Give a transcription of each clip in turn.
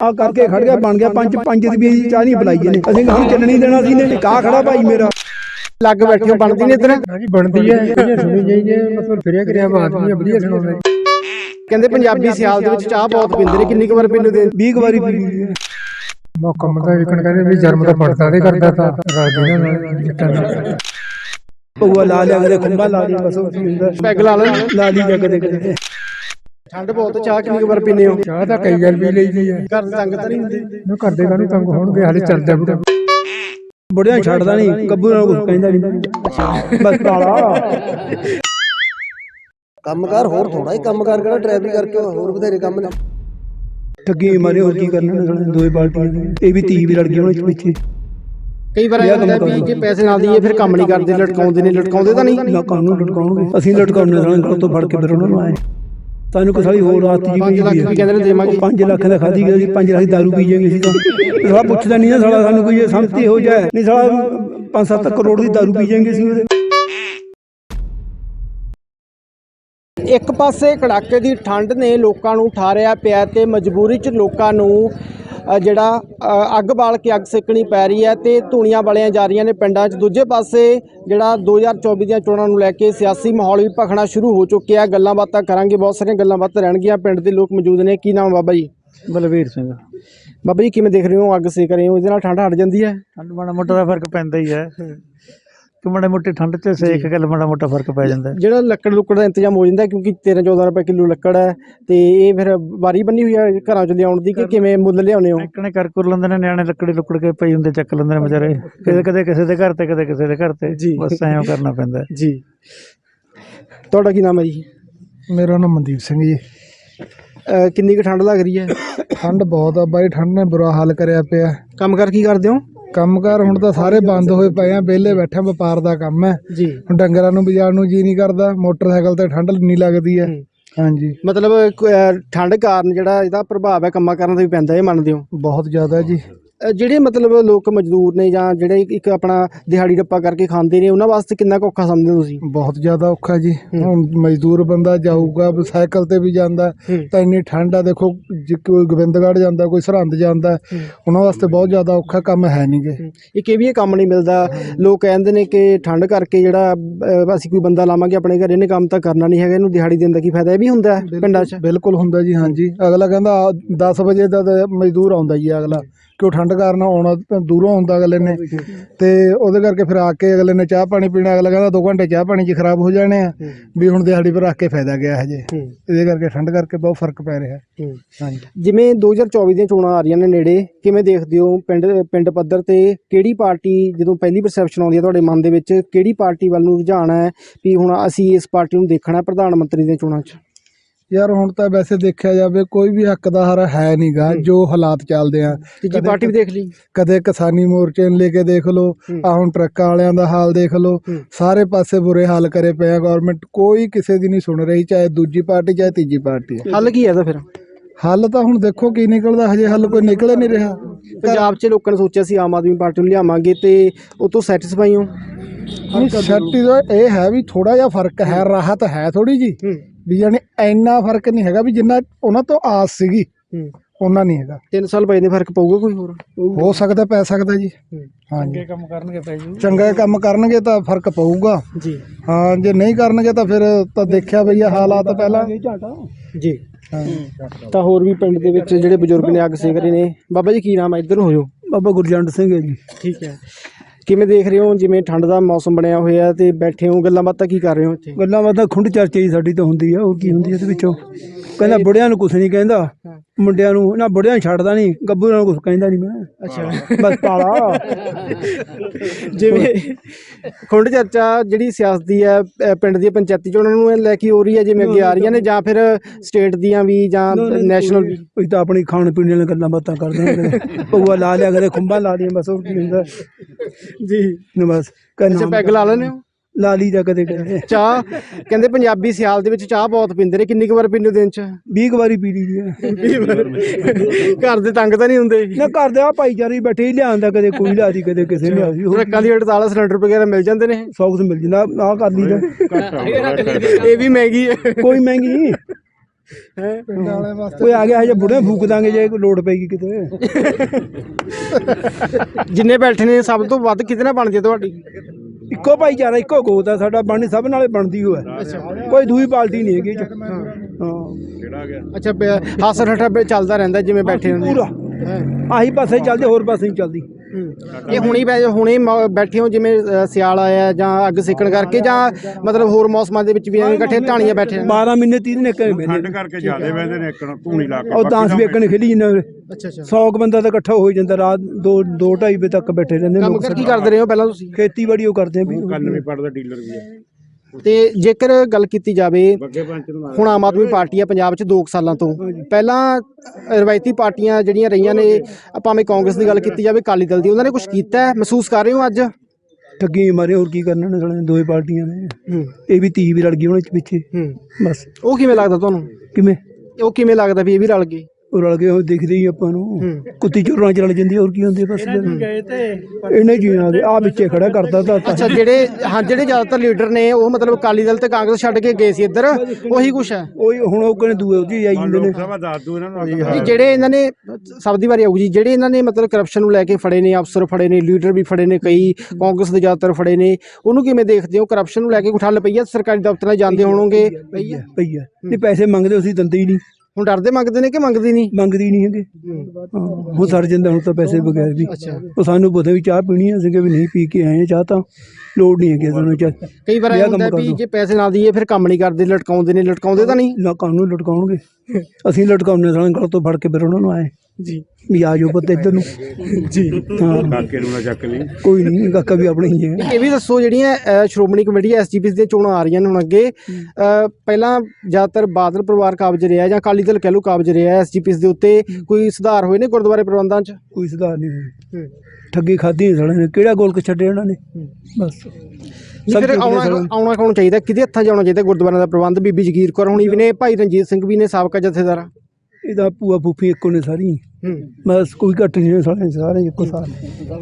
ਆ ਕਰਕੇ ਖੜ ਗਿਆ ਬਣ ਗਿਆ ਪੰਜ ਪੰਜ ਰੁਪਏ ਦੀ ਚਾਹ ਨਹੀਂ ਬੁਲਾਈ ਇਹਨੇ। ਅਸੀਂ ਹੁਣ ਚੱਲਣੀ ਦੇਣਾ ਸੀ ਨੇ ਕਾ ਖੜਾ ਭਾਈ ਮੇਰਾ। ਲੱਗ ਬੈਠੇ ਹੋ ਬਣਦੀ ਨੇ ਇਧਰ। ਹਾਂਜੀ ਬਣਦੀ ਹੈ ਇਹ ਸੁਣੀ ਜਾਈਏ ਮਤਲਬ ਫਿਰਿਆ ਕਰਿਆ ਹੈ, ਵਧੀਆ ਸੁਣਾਉਂਦੇ ਕਹਿੰਦੇ ਪੰਜਾਬੀ ਸਿਆਲ ਦੇ ਵਿੱਚ ਚਾਹ ਬਹੁਤ ਪੀਂਦੇ ਨੇ ਕਿੰਨੀ ਕੁ ਵਾਰ ਪੀਂਦੇ ਦਿਨ 20 ਵਾਰੀ ਪੀ ਲਈ ਹੈ। ਮੌਕਾ ਮਤਾ ਵਿਕਣ ਕਹਿੰਦੇ ਵੀ ਜਨਮ ਦਾ ਪੜਦਾ ਦੇ ਕਰਦਾ ਤਾਂ। ਨਾ ਨਾਲ ਜੱਟਾਂ ਪਊਆ ਲਾ ਲਿਆ ਕਦੇ ਖੰਭਾ ਲਾ ਲਿਆ ਬਸ ਉਹ ਪੈਗ ਲਾ ਲੈ ਲਾ ਲਈ ਜਾ ਕਦੇ ਕਦੇ ਠੰਡ ਬਹੁਤ ਚਾਹ ਕਿੰਨੀ ਵਾਰ ਪੀਂਦੇ ਹੋ? ਚਾਹ ਤਾਂ ਕਈ ਗੱਲ ਵੀ ਲਈ ਦੀ ਹੈ ਘਰ ਦੇ ਤੰਗ ਤਾਂ ਨਹੀਂ ਹੁੰਦੇ? ਨਾ ਕਰਦੇ ਕਾਹਨੂੰ ਤੰਗ ਹੋਣਗੇ ਹਾਲੇ ਚੱਲਦਾ ਬੁੜਾ। ਬੁੜਿਆਂ ਛੱਡਦਾ ਨਹੀਂ ਗੱਭੂ ਨਾਲ ਕੁਝ ਕਹਿੰਦਾ ਨਹੀਂ। ਬਸ ਕਾਲਾ ਕੰਮਕਾਰ ਹੋਰ ਥੋੜਾ ਹੀ ਕੰਮਕਾਰ ਕਿਹੜਾ ਡਰਾਈਵਰੀ ਕਰਕੇ ਹੋਰ ਬਥੇਰੇ ਕੰਮ ਨੇ। ਠੱਗੀ ਮਾਰੇ ਹੋਰ ਕੀ ਕਰਨਾ ਨੇ ਦੋਏ ਪਾਰਟੀਆਂ ਇਹ ਵੀ ਧੀ ਵੀ ਲੜ ਗਈ ਉਹਨਾਂ ਪਿੱਛੇ। ਕਈ ਵਾਰ ਇਹ ਹੁੰਦਾ ਵੀ ਜੇ ਪੈਸੇ ਨਾ ਦਈਏ ਫਿਰ ਕੰਮ ਨਹੀਂ ਕਰਦੇ ਲਟਕਾਉਂਦੇ ਨੇ ਲਟਕਾਉਂਦੇ ਤਾਂ ਨਹੀਂ। ਲੋਕਾਂ ਨੂੰ ਲਟਕਾਉਣਗੇ। ਅਸੀਂ ਲਟਕਾਉਣੇ ਗਲ ਤੋਂ ਫੜ ਕੇ ਫਿਰ ਉਹਨਾਂ ਨੂੰ ਆਏ। ਸਾਨੂੰ ਕੋਈ ਸਾਲੀ ਹੋਰ ਆਤੀ ਜੀ 5 ਲੱਖ ਵੀ ਕਹਿੰਦੇ ਨੇ ਦੇਵਾਂਗੇ। 5 ਲੱਖ ਦਾ ਖਾਦੀ ਗਈ ਸੀ 5 ਲੱਖ ਦਾਰੂ ਪੀ ਜਾਏਗੀ ਸੀ ਤਾਂ। ਸਾਲਾ ਪੁੱਛਦਾ ਨਹੀਂ ਨਾ ਸਾਲਾ ਸਾਨੂੰ ਕੋਈ ਇਹ ਸੰਮਤੀ ਹੋ। ਜਾਏ ਨਹੀਂ ਸਾਲਾ 5-7 ਕਰੋੜ ਦੀ ਦਾਰੂ ਪੀ ਜਾਏਗੀ ਸੀ ਉਹਦੇ। ਇੱਕ ਪਾਸੇ ਕੜਾਕੇ ਦੀ ਠੰਡ ਨੇ ਲੋਕਾਂ ਨੂੰ ਠਾਰਿਆ ਪਿਆ ਤੇ ਮਜਬੂਰੀ 'ਚ ਲੋਕਾਂ ਨੂੰ ਜਿਹੜਾ ਅੱਗ ਬਾਲ ਕੇ ਅੱਗ ਸੇਕਣੀ ਪੈ ਰਹੀ ਹੈ ਤੇ ਧੂਣੀਆਂ ਬਲੀਆਂ ਜਾ ਰਹੀਆਂ ਨੇ ਪਿੰਡਾਂ 'ਚ। ਦੂਜੇ ਪਾਸੇ ਜਿਹੜਾ 2024 ਦੀਆਂ ਚੋਣਾਂ ਨੂੰ ਲੈ ਕੇ ਸਿਆਸੀ ਮਾਹੌਲ ਵੀ ਭਖਣਾ ਸ਼ੁਰੂ ਹੋ ਚੁੱਕਿਆ ਗੱਲਾਂ ਬਾਤਾਂ ਕਰਾਂਗੇ ਬਹੁਤ ਸਾਰੀਆਂ ਗੱਲਾਂ ਬਾਤਾਂ ਰਹਿਣਗੀਆਂ। ਪਿੰਡ ਦੇ ਲੋਕ ਮੌਜੂਦ ਨੇ। ਕੀ ਨਾਮ ਬਾਬਾ ਜੀ? ਬਲਵੀਰ ਸਿੰਘ। ਬਾਬਾ ਜੀ ਕਿਵੇਂ ਦੇਖ ਰਹੇ ਹੋ ਅੱਗ ਸੇਕ ਰਹੇ ਹੋ? ਇਹਦੇ ਨਾਲ ਠੰਡ ਹਟ ਜਾਂਦੀ ਹੈ? ਠੰਡ ਮਾੜਾ ਮੋਟਾ ਦਾ ਫ਼ਰਕ ਪੈਂਦਾ ਹੀ ਹੈ। ਕਿ ਮਾੜੇ ਮੋਟੇ ਠੰਡ ਚ ਸੇਕ ਗੱਲ ਮਾੜਾ ਮੋਟਾ ਫ਼ਰਕ ਪੈ ਜਾਂਦਾ। ਜਿਹੜਾ ਲੱਕੜ ਲੁੱਕੜ ਦਾ ਇੰਤਜ਼ਾਮ ਹੋ ਜਾਂਦਾ ਕਿਉਂਕਿ 13 14 ਰੁਪਏ ਕਿਲੋ ਲੱਕੜ ਹੈ ਤੇ ਇਹ ਫਿਰ ਵਾਰੀ ਬੰਨੀ ਹੋਈ ਹੈ ਘਰਾਂ ਚ ਲਿਆਉਣ ਦੀ ਕਿ ਕਿਵੇਂ ਮੁੱਲ ਲਿਆਉਣੇ ਹੋ? ਇੱਕਣੇ ਕਰ ਕੁਰ ਲੈਂਦੇ ਨੇ ਨਿਆਣੇ ਲੱਕੜੀ ਲੁੱਕੜ ਕੇ ਪਈ ਹੁੰਦੇ ਚੱਕ ਲੈਂਦੇ ਨੇ ਵਿਚਾਰੇ। ਕਦੇ ਕਦੇ ਕਿਸੇ ਦੇ ਘਰ ਤੇ ਕਦੇ ਕਿਸੇ ਦੇ ਘਰ ਤੇ। ਬਸ ਐਂ ਕਰਨਾ ਪੈਂਦਾ। ਜੀ। ਤੁਹਾਡਾ ਕੀ ਨਾਮ ਹੈ ਜੀ? ਮੇਰਾ ਨਾਮ ਮਨਦੀਪ ਸਿੰਘ ਜੀ। ਕਿੰਨੀ ਕੁ ਠੰਡ ਲੱਗ ਰਹੀ ਹੈ? ਠੰਡ ਬਹੁਤ ਆ ਬਾਈ ਠੰਡ ਨੇ ਬੁਰਾ ਹਾਲ ਕਰਿਆ ਪਿਆ। ਕੰਮ ਕਰ ਕੀ ਕਰਦੇ ਹੋ? ਕੰਮਕਾਰ ਹੁਣ ਤਾਂ ਸਾਰੇ ਬੰਦ ਹੋਏ ਪਏ ਆ ਵਿਹਲੇ ਬੈਠੇ ਵਪਾਰ ਦਾ ਕੰਮ ਹੈ। ਜੀ। ਹੁਣ ਡੰਗਰਾਂ ਨੂੰ ਬਿਜਾਣ ਨੂੰ ਜੀ ਨਹੀਂ ਕਰਦਾ ਮੋਟਰਸਾਈਕਲ ਤੇ ਠੰਡ ਨਹੀਂ ਲੱਗਦੀ ਹੈ। ਹਾਂਜੀ। ਮਤਲਬ ਕ- ਅਹ ਠੰਡ ਕਾਰਨ ਜਿਹੜਾ ਇਹਦਾ ਪ੍ਰਭਾਵ ਹੈ ਕੰਮਾਂ ਕਰਨ ਤੇ ਵੀ ਪੈਂਦਾ ਇਹ ਮੰਨਦੇ ਹੋ? ਬਹੁਤ ਜ਼ਿਆਦਾ ਜੀ। ਜਿਹੜੇ ਮਤਲਬ ਲੋਕ ਮਜ਼ਦੂਰ ਨੇ ਜਾਂ ਜਿਹੜੇ ਇੱਕ ਆਪਣਾ ਦਿਹਾੜੀ ਰੱਪਾ ਕਰਕੇ ਖਾਂਦੇ ਨੇ ਉਹਨਾਂ ਵਾਸਤੇ ਕਿੰਨਾ ਔਖਾ ਸਮਝਦੇ ਹੋ ਤੁਸੀਂ? ਬਹੁਤ ਜ਼ਿਆਦਾ ਔਖਾ ਜੀ। ਹੁਣ ਮਜ਼ਦੂਰ ਬੰਦਾ ਜਾਊਗਾ ਸਾਈਕਲ ਤੇ ਵੀ ਜਾਂਦਾ। ਤਾਂ ਇੰਨੀ ਠੰਡ ਆ ਦੇਖੋ ਜੇ ਕੋਈ ਗੋਬਿੰਦਗੜ੍ਹ ਜਾਂਦਾ ਕੋਈ ਸਰਹੰਦ ਜਾਂਦਾ ਉਹਨਾਂ ਵਾਸਤੇ ਬਹੁਤ ਜ਼ਿਆਦਾ ਔਖਾ ਕੰਮ ਹੈ ਨਹੀਂਗੇ ਇੱਕ ਇਹ ਵੀ ਇਹ ਕੰਮ ਨਹੀਂ ਮਿਲਦਾ? ਲੋਕ ਕਹਿੰਦੇ ਨੇ ਕਿ ਠੰਡ ਕਰਕੇ ਜਿਹੜਾ ਅਸੀਂ ਕੋਈ ਬੰਦਾ ਲਾਵਾਂਗੇ ਆਪਣੇ ਘਰ ਇਹਨੇ ਕੰਮ ਤਾਂ ਕਰਨਾ ਨਹੀਂ ਹੈਗਾ ਇਹਨੂੰ ਦਿਹਾੜੀ ਦੇਣ ਦਾ ਕੀ ਫਾਇਦਾ? ਇਹ ਵੀ ਹੁੰਦਾ ਪਿੰਡਾਂ 'ਚ? ਬਿਲਕੁਲ ਹੁੰਦਾ ਜੀ ਹਾਂਜੀ। ਅਗਲਾ ਕਹਿੰਦਾ 10 ਵਜੇ ਦਾ ਮਜ਼ਦੂਰ ਆਉਂਦਾ ਜੀ ਅਗਲਾ। ਕਿਉਂ ਠੰਡ ਕਾਰਨ ਆਉਣਾ ਤਾਂ ਦੂਰੋਂ ਆਉਂਦਾ ਅਗਲੇ ਨੇ। ਤੇ ਉਹਦੇ ਕਰਕੇ ਫਿਰ ਆ ਕੇ ਅਗਲੇ ਨੇ ਚਾਹ ਪਾਣੀ ਪੀਣਾ। ਅਗਲਾ ਕਹਿੰਦਾ 2 ਘੰਟੇ ਚਾਹ ਪਾਣੀ 'ਚ ਖਰਾਬ ਹੋ ਜਾਣੇ ਆ। ਵੀ ਹੁਣ ਦਿਹਾੜੀ ਪਰ ਰੱਖ ਕੇ ਫਾਇਦਾ ਗਿਆ ਹਜੇ ਇਹਦੇ ਕਰਕੇ ਠੰਡ ਕਰਕੇ ਬਹੁਤ ਫ਼ਰਕ ਪੈ ਰਿਹਾ। ਹਾਂਜੀ। ਜਿਵੇਂ 2024 ਦੀਆਂ ਚੋਣਾਂ ਆ ਰਹੀਆਂ ਨੇ ਨੇੜੇ ਕਿਵੇਂ ਦੇਖਦੇ ਹੋ ਪਿੰਡ ਪਿੰਡ ਪੱਧਰ ਤੇ ਕਿਹੜੀ ਪਾਰਟੀ ਜਦੋਂ ਪਹਿਲੀ ਪਰਸੈਪਸ਼ਨ ਆਉਂਦੀ ਹੈ ਤੁਹਾਡੇ ਮਨ ਦੇ ਵਿੱਚ ਕਿਹੜੀ ਪਾਰਟੀ ਵੱਲ ਨੂੰ ਰੁਝਾਨ ਹੈ? ਵੀ ਹੁਣ ਅਸੀਂ ਇਸ ਪਾਰਟੀ ਨੂੰ ਦੇਖਣਾ ਹੈ ਪ੍ਰਧਾਨ ਮੰਤਰੀ ਦੀਆਂ ਚੋਣਾਂ 'ਚ। ਯਾਰ ਹੁਣ ਤਾਂ ਵੈਸੇ ਦੇਖਿਆ ਜਾਵੇ ਕੋਈ ਵੀ ਹੱਕਦਾਰ ਹੈ ਨਹੀਂਗਾ ਜੋ ਹਾਲਾਤ ਚੱਲਦੇ ਆ। ਤੀਜੀ ਪਾਰਟੀ ਵੀ ਦੇਖ ਲਈ। ਕਦੇ ਕਿਸਾਨੀ ਮੋਰਚੇ ਨੂੰ ਲੈ ਕੇ ਦੇਖ ਲਓ ਆ ਹੁਣ ਟਰੱਕਾਂ ਵਾਲਿਆਂ ਦਾ ਹਾਲ ਦੇਖ ਲਓ। ਸਾਰੇ ਪਾਸੇ ਬੁਰੇ ਹਾਲ ਕਰੇ ਪਏ ਆ ਗਵਰਨਮੈਂਟ ਕੋਈ ਕਿਸੇ ਦੀ ਨਹੀਂ ਸੁਣ ਰਹੀ ਚਾਹੇ ਦੂਜੀ ਪਾਰਟੀ ਚਾਹੇ ਤੀਜੀ ਪਾਰਟੀ ਹੱਲ ਕੀ ਹੈ ਇਹਦਾ ਫਿਰ? ਹੱਲ ਤਾਂ ਹੁਣ ਦੇਖੋ ਕੀ ਨਿਕਲਦਾ ਹਜੇ ਹੱਲ ਕੋਈ ਨਿਕਲ ਨਹੀਂ ਰਿਹਾ। ਪੰਜਾਬ 'ਚ ਲੋਕਾਂ ਨੇ ਸੋਚਿਆ ਸੀ ਆਮ ਆਦਮੀ ਪਾਰਟੀ ਨੂੰ ਲਿਆਵਾਂਗੇ ਤੇ ਉਹ ਤੋਂ ਸੈਟੀਸਫਾਈ ਹੋ? ਸੈਟੀ ਦਾ ਇਹ ਹੈ ਵੀ ਥੋੜਾ ਜਿਹਾ ਫ਼ਰਕ ਹੈ ਰਾਹਤ ਹੈ ਥੋੜੀ ਜੀ ਵੀ ਜਾਨੀ ਇੰਨਾ ਫ਼ਰਕ ਨਹੀਂ ਹੈਗਾ ਵੀ ਜਿੰਨਾ ਉਹਨਾਂ ਤੋਂ ਆਸ ਸੀਗੀ ਹੂੰ। ਉਹਨਾਂ ਨਹੀਂ ਹੈਗਾ। 3 ਸਾਲ ਪਏ ਨੇ ਫ਼ਰਕ ਪਊਗਾ ਕੋਈ ਹੋਰ? ਹੋ ਸਕਦਾ ਪੈ ਸਕਦਾ ਜੀ। ਹਾਂਜੀ। ਕੰਮ ਕਰਨਗੇ ਪੈ ਜੂ ਚੰਗਾ ਕੰਮ ਕਰਨਗੇ ਤਾਂ ਫ਼ਰਕ ਪਊਗਾ। ਜੀ। ਹਾਂ ਜੇ ਨਹੀਂ ਕਰਨਗੇ ਤਾਂ ਫਿਰ ਤਾਂ ਦੇਖਿਆ ਬਈਆ ਹਾਲਾਤ ਪਹਿਲਾਂ। ਜੀ। ਹਾਂ। ਤਾਂ ਹੋਰ ਵੀ ਪਿੰਡ ਦੇ ਵਿੱਚ ਜਿਹੜੇ ਬਜ਼ੁਰਗ ਨੇ ਅੱਗ ਸੇਕ ਰਹੇ ਨੇ। ਬਾਬਾ ਜੀ ਕੀ ਨਾਮ ਹੈ? ਇੱਧਰ ਨੂੰ ਹੋ ਜਾਓ ਬਾਬਾ ਗੁਰਜੰਟ ਸਿੰਘ ਹੈ ਜੀ। ਠੀਕ ਹੈ। ਕਿਵੇਂ ਦੇਖ ਰਹੇ ਹੋ? ਜਿਵੇਂ ਠੰਡ ਦਾ ਮੌਸਮ ਬਣਿਆ ਹੋਇਆ ਤੇ ਬੈਠੇ ਹੋ ਗੱਲਾਂ ਬਾਤਾਂ ਕੀ ਕਰ ਰਹੇ ਹੋ ਇੱਥੇ? ਗੱਲਾਂ ਬਾਤਾਂ ਖੁੰਡ ਚਰਚੇ ਹੀ ਸਾਡੀ ਤਾਂ ਹੁੰਦੀ ਆ ਹੋਰ ਕੀ ਹੁੰਦੀ ਆ ਇਹਦੇ ਵਿੱਚੋਂ? ਕਹਿੰਦਾ ਬੁੜਿਆਂ ਨੂੰ ਕੁਛ ਨਹੀਂ ਕਹਿੰਦਾ। ਮੁੰਡਿਆਂ ਨੂੰ ਨਾ ਬੁੜਿਆਂ ਨੂੰ ਛੱਡਦਾ ਨਹੀਂ ਗੱਭਰੂ ਨੂੰ ਕੁਛ ਕਹਿੰਦਾ ਨਹੀਂ ਮੈਂ। ਅੱਛਾ। ਬਸ ਕਾਲਾ ਜਿਵੇਂ ਖੁੰਡ ਚਰਚਾ ਜਿਹੜੀ ਸਿਆਸਤ ਹੈ ਅਹ ਪਿੰਡ ਦੀਆਂ ਪੰਚਾਇਤੀ ਚੋਣਾਂ ਨੂੰ ਲੈ ਕੇ ਹੋ ਰਹੀ ਹੈ ਜਿਵੇਂ ਅੱਗੇ ਆ ਰਹੀਆਂ ਨੇ ਜਾਂ ਫਿਰ ਸਟੇਟ ਦੀਆਂ ਵੀ ਜਾਂ ਨੈਸ਼ਨਲ ਵੀ। ਅਸੀਂ ਤਾਂ ਆਪਣੀ ਖਾਣ ਪੀਣ ਵਾਲੀਆਂ ਗੱਲਾਂ ਬਾਤਾਂ ਕਰਦੇ ਹਾਂ ਕਦੇ ਪਊਆ ਲਾ ਲਿਆ ਕਦੇ ਖੁੰਭਾ ਲਾ ਲਿਆ ਬਸ ਹੋਰ ਕੀ ਹੁੰਦਾ। ਜੀ। ਨਾ ਬਸ ਕਹਿੰਦਾ ਅੱਛਾ ਪੈਗ ਲਾ ਲੈਂਦੇ ਹੋ? ਲਾ ਲਈ ਦਾ ਕਦੇ ਕਦੇ। ਚਾਹ ਕਹਿੰਦੇ ਪੰਜਾਬੀ ਸਿਆਲ ਦੇ ਵਿੱਚ ਚਾਹ ਬਹੁਤ ਪੀਂਦੇ ਨੇ। ਕਿੰਨੀ ਕੁ ਵਾਰ ਪੀਂਦੇ ਹੋ ਦਿਨ ਚ? 20 ਵਾਰੀ ਪੀ ਲਈ ਦੀ ਹੈ ਘਰ ਦੇ ਤੰਗ ਤਾਂ ਨਹੀਂ ਹੁੰਦੇ? ਨਾ ਕਰਦੇ ਆ ਭਾਈਚਾਰੇ ਬੈਠੇ ਹੀ ਲਿਆਂਦਾ ਕਦੇ ਕੋਈ ਲਿਆਦੀ ਕਦੇ ਕਿਸੇ ਨੇ ਆਦੀ ਟਰੱਕਾਂ ਦੀ ਹੜਤਾਲ ਸਿਲੰਡਰ ਵਗੈਰਾ ਮਿਲ ਜਾਂਦੇ ਨੇ? ਸੌਕਸ ਮਿਲ ਜਾਂਦਾ ਆ ਕਰ ਲਈਦਾ ਇਹ ਵੀ ਮਹਿੰਗੀ ਹੈ। ਕੋਈ ਮਹਿੰਗੀ ਨਹੀਂ। ਕੋਈ ਆ ਗਿਆ ਹਜੇ ਬੁੜੇ ਫੂਕ ਦਾਂਗੇ ਜੇ ਕੋਈ ਲੋੜ ਪੈਗੀ ਕਿਤੇ। ਜਿੰਨੇ ਬੈਠੇ ਨੇ ਸਭ ਤੋਂ ਵੱਧ ਕਿਤੇ ਨਾਲ ਬਣਦੀ ਹੈ ਤੁਹਾਡੀ। ਇੱਕੋ ਭਾਈਚਾਰਾ ਇੱਕੋ ਗੋਤ ਆ ਸਾਡਾ ਬਣਨੀ ਸਭ ਨਾਲੇ ਬਣਦੀ ਹੋਇਆ। ਕੋਈ ਦੂਈ ਪਾਰਟੀ ਨਹੀਂ ਹੈਗੀ। ਇਹ 'ਚ। ਹਾਂ ਅੱਛਾ ਬ- ਹਾਸਾ ਠੱਠਾ ਬ- ਚੱਲਦਾ ਰਹਿੰਦਾ ਜਿਵੇਂ ਬੈਠੇ ਹੁੰਦੇ ਪੂਰਾ। ਆਹੀ ਪਾਸੇ ਚੱਲਦੇ ਹੋਰ ਪਾਸੇ ਨਹੀਂ ਚੱਲਦੀ। ਹੂੰ। ਇਹ ਹੁਣੀ ਬੈ- ਹੁਣੀ ਬੈਠੇ ਹੋ ਜਿਵੇਂ ਸਿਆਲ ਆਇਆ ਜਾਂ ਅੱਗ ਸੇਕਣ ਕਰਕੇ ਜਾਂ ਮਤਲਬ ਹੋਰ ਮੌਸਮਾਂ ਦੇ ਵਿੱਚ ਵੀ ਐਵੇਂ ਇਕੱਠੇ ਢਾਣੀਆਂ ਬੈਠੇ ਨੇ 12 ਮਹੀਨੇ 30 ਦਿਨ ਇੱਕ ਠੰਡ ਕਰਕੇ ਜ਼ਿਆਦੇ ਵੈਦੇ ਨੇ ਇੱਕ ਧੂਣੀ ਲਾ ਕੇ ਉਹ ਦਾਸ ਵੀ ਇੱਕ ਨੇ ਖੇਲੀ ਜਿੰਨਾ ਅੱਛਾ ਅੱਛਾ। 100 ਕੁ ਬੰਦਾ ਤਾਂ ਇਕੱਠਾ ਹੋ ਜਾਂਦਾ ਰਾਤ 2 2 2:30 ਵਜੇ ਤੱਕ ਬੈਠੇ ਰਹਿੰਦੇ ਕੰਮ ਲੋਕ ਕਰ ਕੀ ਕਰਦੇ ਰਹੇ ਹੋ ਪਹਿਲਾਂ ਤੁਸੀਂ? ਖੇਤੀਬਾੜੀ ਉਹ ਕਰਦੇ ਆ ਵੀ। ਕੰਨ ਵੀ ਪੜਦਾ ਡੀਲਰ ਵੀ ਹੈ ਤੇ ਜੇਕਰ ਗੱਲ ਕੀਤੀ ਜਾਵੇ ਹੁਣ ਆਮ ਆਦਮੀ ਪਾਰਟੀ ਆ ਪੰਜਾਬ 'ਚ 2 ਸਾਲਾਂ ਤੋਂ। ਪਹਿਲਾਂ ਰਵਾਇਤੀ ਪਾਰਟੀਆਂ ਜਿਹੜੀਆਂ ਰਹੀਆਂ ਨੇ ਭਾਵੇਂ ਕਾਂਗਰਸ ਦੀ ਗੱਲ ਕੀਤੀ ਜਾਵੇ ਅਕਾਲੀ ਦਲ ਦੀ ਉਹਨਾਂ ਨੇ ਕੁਝ ਕੀਤਾ ਹੈ? ਮਹਿਸੂਸ ਕਰ ਰਹੇ ਹੋ ਅੱਜ? ਠੱਗੀ ਮਾਰੇ ਹੋਰ ਕੀ ਕਰਨਾ ਨੇ ਸਾਲੇ ਦੋਵੇਂ ਪਾਰਟੀਆਂ ਨੇ। ਇਹ ਵੀ ਧੀ ਵੀ ਲੜ ਗਈ ਉਹਨਾਂ ਚ ਪਿੱਛੇ। ਬਸ। ਉਹ ਕਿਵੇਂ ਲੱਗਦਾ ਤੁਹਾਨੂੰ? ਕਿਵੇਂ? ਉਹ ਕਿਵੇਂ ਲੱਗਦਾ ਵੀ ਇਹ ਵੀ ਰਲ ਉਹ ਰਲ ਗਏ ਉਹ ਦਿਖਦੇ ਹੀ ਆਪਾਂ ਨੂੰ। ਕੁੱਤੀ ਚੋਰਾਂ ਚ ਰਲ ਜਾਂਦੀ ਹੋਰ ਕੀ ਹੁੰਦੀ ਬਸ। ਇਹਨੇ ਜੀ ਆ ਗਏ ਆ ਵਿੱਚੇ ਖੜਾ ਕਰਦਾ ਤਾਂ। ਅੱਛਾ ਜਿਹੜੇ ਹਾਂ ਜਿਹੜੇ ਜ਼ਿਆਦਾਤਰ ਲੀਡਰ ਨੇ ਉਹ ਮਤਲਬ ਅਕਾਲੀ ਦਲ ਤੇ ਕਾਂਗਰਸ ਛੱਡ ਕੇ ਗਏ ਸੀ ਇੱਧਰ ਉਹੀ ਕੁਛ ਹੈ? ਉਹ ਹੁਣ ਉਹ ਕਹਿੰਦੇ ਦੂਏ ਉਹਦੀ ਆਈ ਜਾਂਦੇ ਨੇ। ਲੋਕ ਸਭਾ ਦੱਸ ਦੂ ਇਹਨਾਂ ਨੂੰ ਜੀ ਜਿਹੜੇ ਇਹਨਾਂ ਨੇ ਸਭ ਦੀ ਵਾਰੀ ਆਊਗੀ ਜੀ ਜਿਹੜੇ ਇਹਨਾਂ ਨੇ ਮਤਲਬ ਕਰਪਸ਼ਨ ਨੂੰ ਲੈ ਕੇ ਫੜੇ ਨੇ ਅਫਸਰ ਫੜੇ ਨੇ ਲੀਡਰ ਵੀ ਫੜੇ ਨੇ ਕਈ ਕਾਂਗਰਸ ਦੇ ਜ਼ਿਆਦਾਤਰ ਫੜੇ ਨੇ ਉਹਨੂੰ ਕਿਵੇਂ ਦੇਖਦੇ ਹੋ? ਕਰਪਸ਼ਨ ਨੂੰ ਲੈ ਕੇ ਪਈ ਹੈ ਸਰਕਾਰੀ ਦਫ਼ਤਰਾਂ ਜਾਂਦੇ ਹੋਣਗੇ? ਪਈ ਆ ਪਈ ਆ। ਨਹੀਂ ਪੈਸੇ ਮੰਗਦੇ ਅਸੀਂ ਦਿੰਦੇ ਹੀ ਨਹੀਂ। ਹੁਣ ਡਰਦੇ ਮੰਗਦੇ ਨੇ ਕਿ ਮੰਗਦੇ ਨਹੀਂ? ਮੰਗਦੇ ਹੀ ਨਹੀਂ ਹੈਗੇ। ਹਾਂ, ਹੁਣ ਸਰ ਜਾਂਦਾ ਹੁਣ ਤਾਂ ਪੈਸੇ ਬਗੈਰ ਵੀ। ਉਹ ਸਾਨੂੰ ਪਤਾ ਵੀ ਚਾਹ ਪੀਣੀ ਆ ਸੀਗੇ ਵੀ ਨਹੀਂ ਪੀ ਕੇ ਆਏ ਚਾਹ ਤਾਂ ਲੋੜ ਨਹੀਂ ਹੈਗੀ ਸਾਨੂੰ ਚਾਹ। ਕਈ ਵਾਰ ਇਹ ਵਿਆਹ ਕੰਮ ਹੁੰਦਾ ਕਰ ਵੀ। ਜੇ ਪੈਸੇ ਨਾ ਦਈਏ ਫਿਰ ਕੰਮ ਨਹੀਂ ਕਰਦੇ ਲਟਕਾਉਂਦੇ ਨੇ ਲਟਕਾਉਂਦੇ ਤਾਂ ਨਹੀਂ? ਨਾ ਕਾਨੂੰ ਲਟਕਾਉਣਗੇ। ਅਸੀਂ ਲਟਕਾਉਣੇ ਸਾਲੇ ਗਲ ਤੋਂ ਫੜ ਕੇ ਫਿਰ ਉਹਨਾਂ ਨੂੰ ਆਏ। ਜੀ। ਵੀ ਆ ਜਾਓ ਪੁੱਤ ਇੱਧਰ ਨੂੰ। ਜੀ। ਹਾਂ। ਕਾਕੇ ਨੂੰ ਨਾ ਚੱਕ ਲਈ। ਕੋਈ ਨਹੀਂ ਕਾਕਾ ਵੀ ਆਪਣਾ ਹੀ ਹੈ। ਇਹ ਵੀ ਦੱਸੋ ਜਿਹੜੀਆਂ ਅਹ, ਸ਼੍ਰੋਮਣੀ ਕਮੇਟੀ ਐਸਜੀਪੀ ਦੀਆਂ ਚੋਣਾਂ ਆ ਰਹੀਆਂ ਨੇ ਹੁਣ ਅੱਗੇ। ਅਹ, ਪਹਿਲਾਂ ਜ਼ਿਆਦਾਤਰ ਬਾਦਲ ਪਰਿਵਾਰ ਕਾਬਜ ਰਿਹਾ ਜਾਂ ਅਕਾਲੀ ਦਲ ਕਹਿ ਲਓ ਕਾਬਜ ਰਿਹਾ ਐਸਜੀਪੀ ਦੇ ਉੱਤੇ। ਕੋਈ ਸੁਧਾਰ ਹੋਏ ਨੇ ਗੁਰਦੁਆਰੇ ਪ੍ਰਬੰਧਾਂ 'ਚ? ਕੋਈ ਸੁਧਾਰ ਨਹੀਂ ਹੋਇਆ। ਠੱਗੀ ਖਾਧੀ ਸਾਲੇ ਨੇ। ਕਿਹੜਾ ਗੋਲਕ ਛੱਡਿਆ ਉਹਨਾਂ ਨੇ? ਬਸ। ਫਿਰ ਆਉਣਾ ਆਉਣਾ ਕੌਣ ਚਾਹੀਦਾ? ਕਿਹਦੇ ਹੱਥਾਂ 'ਚ ਆਉਣਾ ਚਾਹੀਦਾ ਗੁਰਦੁਆਰਿਆਂ ਦਾ ਪ੍ਰਬੰਧ? ਬੀਬੀ ਜਗੀਰ ਕੌਰ ਹੁਣੀ ਵੀ ਨੇ ਭਾਈ ਰਣਜੀਤ ਸਿੰਘ ਵੀ ਨੇ ਸਾਬਕਾ ਜਥੇਦਾਰ। ਇਹਦਾ ਪੂਆ ਫੂਫੀ ਇੱਕੋ ਨੇ ਸਾਰੀ ਬਸ ਕੋਈ ਘੱਟ ਨਹੀਂ ਨੇ ਸਾਲੇ ਸਾਰੇ ਇੱਕੋ ਸਾਰ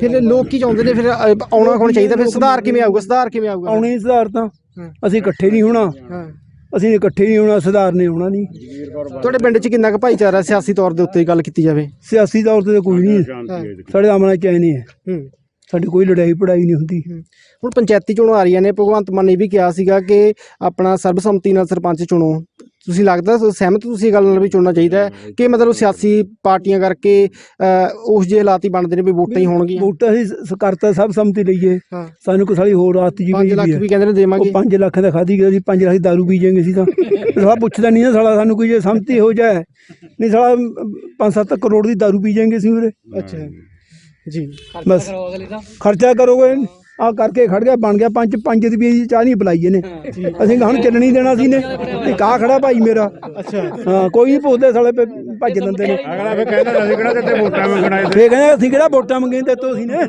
ਫਿਰ ਲੋਕ ਕੀ ਚਾਹੁੰਦੇ ਨੇ? ਫਿਰ ਆਉਣਾ ਕੌਣ ਚਾਹੀਦਾ? ਫਿਰ ਸੁਧਾਰ ਕਿਵੇਂ ਆਊਗਾ? ਸੁਧਾਰ ਕਿਵੇਂ ਆਊਗਾ? ਆਉਣੇ ਹੀ ਸੁਧਾਰ ਤਾਂ। ਅਸੀਂ ਇਕੱਠੇ ਨਹੀਂ ਹੋਣਾ। ਹਾਂ। ਅਸੀਂ ਇਕੱਠੇ ਨਹੀਂ ਹੋਣਾ ਸੁਧਾਰ ਨਹੀਂ ਹੋਣਾ ਨਹੀਂ। ਤੁਹਾਡੇ ਪਿੰਡ 'ਚ ਕਿੰਨਾ ਕੁ ਭਾਈਚਾਰਾ ਸਿਆਸੀ ਤੌਰ ਦੇ ਉੱਤੇ ਗੱਲ ਕੀਤੀ ਜਾਵੇ? ਸਿਆਸੀ ਤੌਰ ਤੇ ਤਾਂ ਕੋਈ ਨਹੀਂ। ਹੈ। ਸਾਡੇ ਆਮਣਾ ਚਾਹੀਨੇ ਹੈ। ਹੂੰ। ਸਾਡੀ ਕੋਈ ਲੜਾਈ ਪੜਾਈ ਨਹੀਂ ਹੁੰਦੀ। ਹੁਣ ਪੰਚਾਇਤੀ ਚੋਣਾਂ ਆ ਰਹੀਆਂ ਨੇ। ਭਗਵੰਤ ਮਾਨ ਨੇ ਵੀ ਕਿਹਾ ਸੀਗਾ ਕਿ ਆਪਣਾ ਸਰਬਸੰਮਤੀ ਨਾਲ ਸਰਪੰਚ ਚੁਣੋ। ਤੁਸੀਂ ਲੱਗਦਾ ਸਹਿਮਤ ਤੁਸੀਂ ਇਹ ਗੱਲ ਨਾਲ ਵੀ ਚੁਣਨਾ ਚਾਹੀਦਾ ਹੈ? ਕਿ ਮਤਲਬ ਸਿਆਸੀ ਪਾਰਟੀਆਂ ਕਰਕੇ ਉਸ ਜਿਹੇ ਹਾਲਾਤ ਹੀ ਬਣਦੇ ਨੇ ਵੀ ਵੋਟਾਂ ਹੀ ਹੋਣਗੀਆਂ? ਵੋਟਾਂ ਅਸੀਂ ਸ- ਕਰਤਾ ਸਭ ਸੰਮਤੀ ਲਈਏ ਹਾਂ। ਸਾਨੂੰ ਕੋਈ ਸਾਲੀ ਹੋਰ ਆਦਤ ਜੀ 5 ਲੱਖ ਵੀ ਕਹਿੰਦੇ ਨੇ ਉਹ ਦੇਵਾਂਗੇ 5 ਲੱਖ ਦਾ ਖਾਧੀ ਗਿਆ ਸੀ 5 ਲੱਖ ਦੀ ਦਾਰੂ ਪੀ ਜਾਏਂਗੇ ਅਸੀਂ ਤਾਂ। ਸਾਲਾ ਪੁੱਛਦਾ ਨਹੀਂ ਨਾ ਸਾਲਾ ਸਾਨੂੰ ਕੋਈ ਜੇ ਸੰਮਤੀ ਹੋ। ਜਾਏ ਨਹੀਂ ਸਾਲਾ 5-7 ਕਰੋੜ ਦੀ ਦਾਰੂ ਪੀ ਜਾਏਂਗੇ ਅਸੀਂ ਉਰੇ। ਅੱਛਾ। ਜੀ। ਬਸ। ਖਰਚਾ ਕਰੋਗੇ। ਆ ਕਰਕੇ ਖੜ ਗਿਆ ਬਣ ਗਿਆ 5 5 ਰੁਪਏ ਦੀ ਚਾਹ ਨਹੀਂ ਪਲਾਈ ਇਹਨੇ। ਅਸੀਂ ਹੁਣ ਚੱਲਣੀ ਦੇਣਾ ਸੀ ਨੇ ਇਹ ਕਾ ਖੜਾ ਭਾਈ ਮੇਰਾ। ਅੱਛਾ। ਹਾਂ ਕੋਈ ਨਹੀਂ ਪੁੱਛਦੇ ਸਾਲੇ ਭੱਜ ਦਿੰਦੇ ਨੇ। ਅਗਲਾ ਫਿਰ ਕਹਿੰਦਾ ਅਸੀਂ ਕਿਹੜਾ ਤੇ ਵੋਟਾਂ ਮੰਗਣਾ ਫੇਰ ਕਹਿੰਦੇ ਅਸੀਂ ਕਿਹੜਾ ਵੋਟਾਂ ਮੰਗੇ ਤੇ ਤੋਂ ਅਸੀਂ ਨੇ?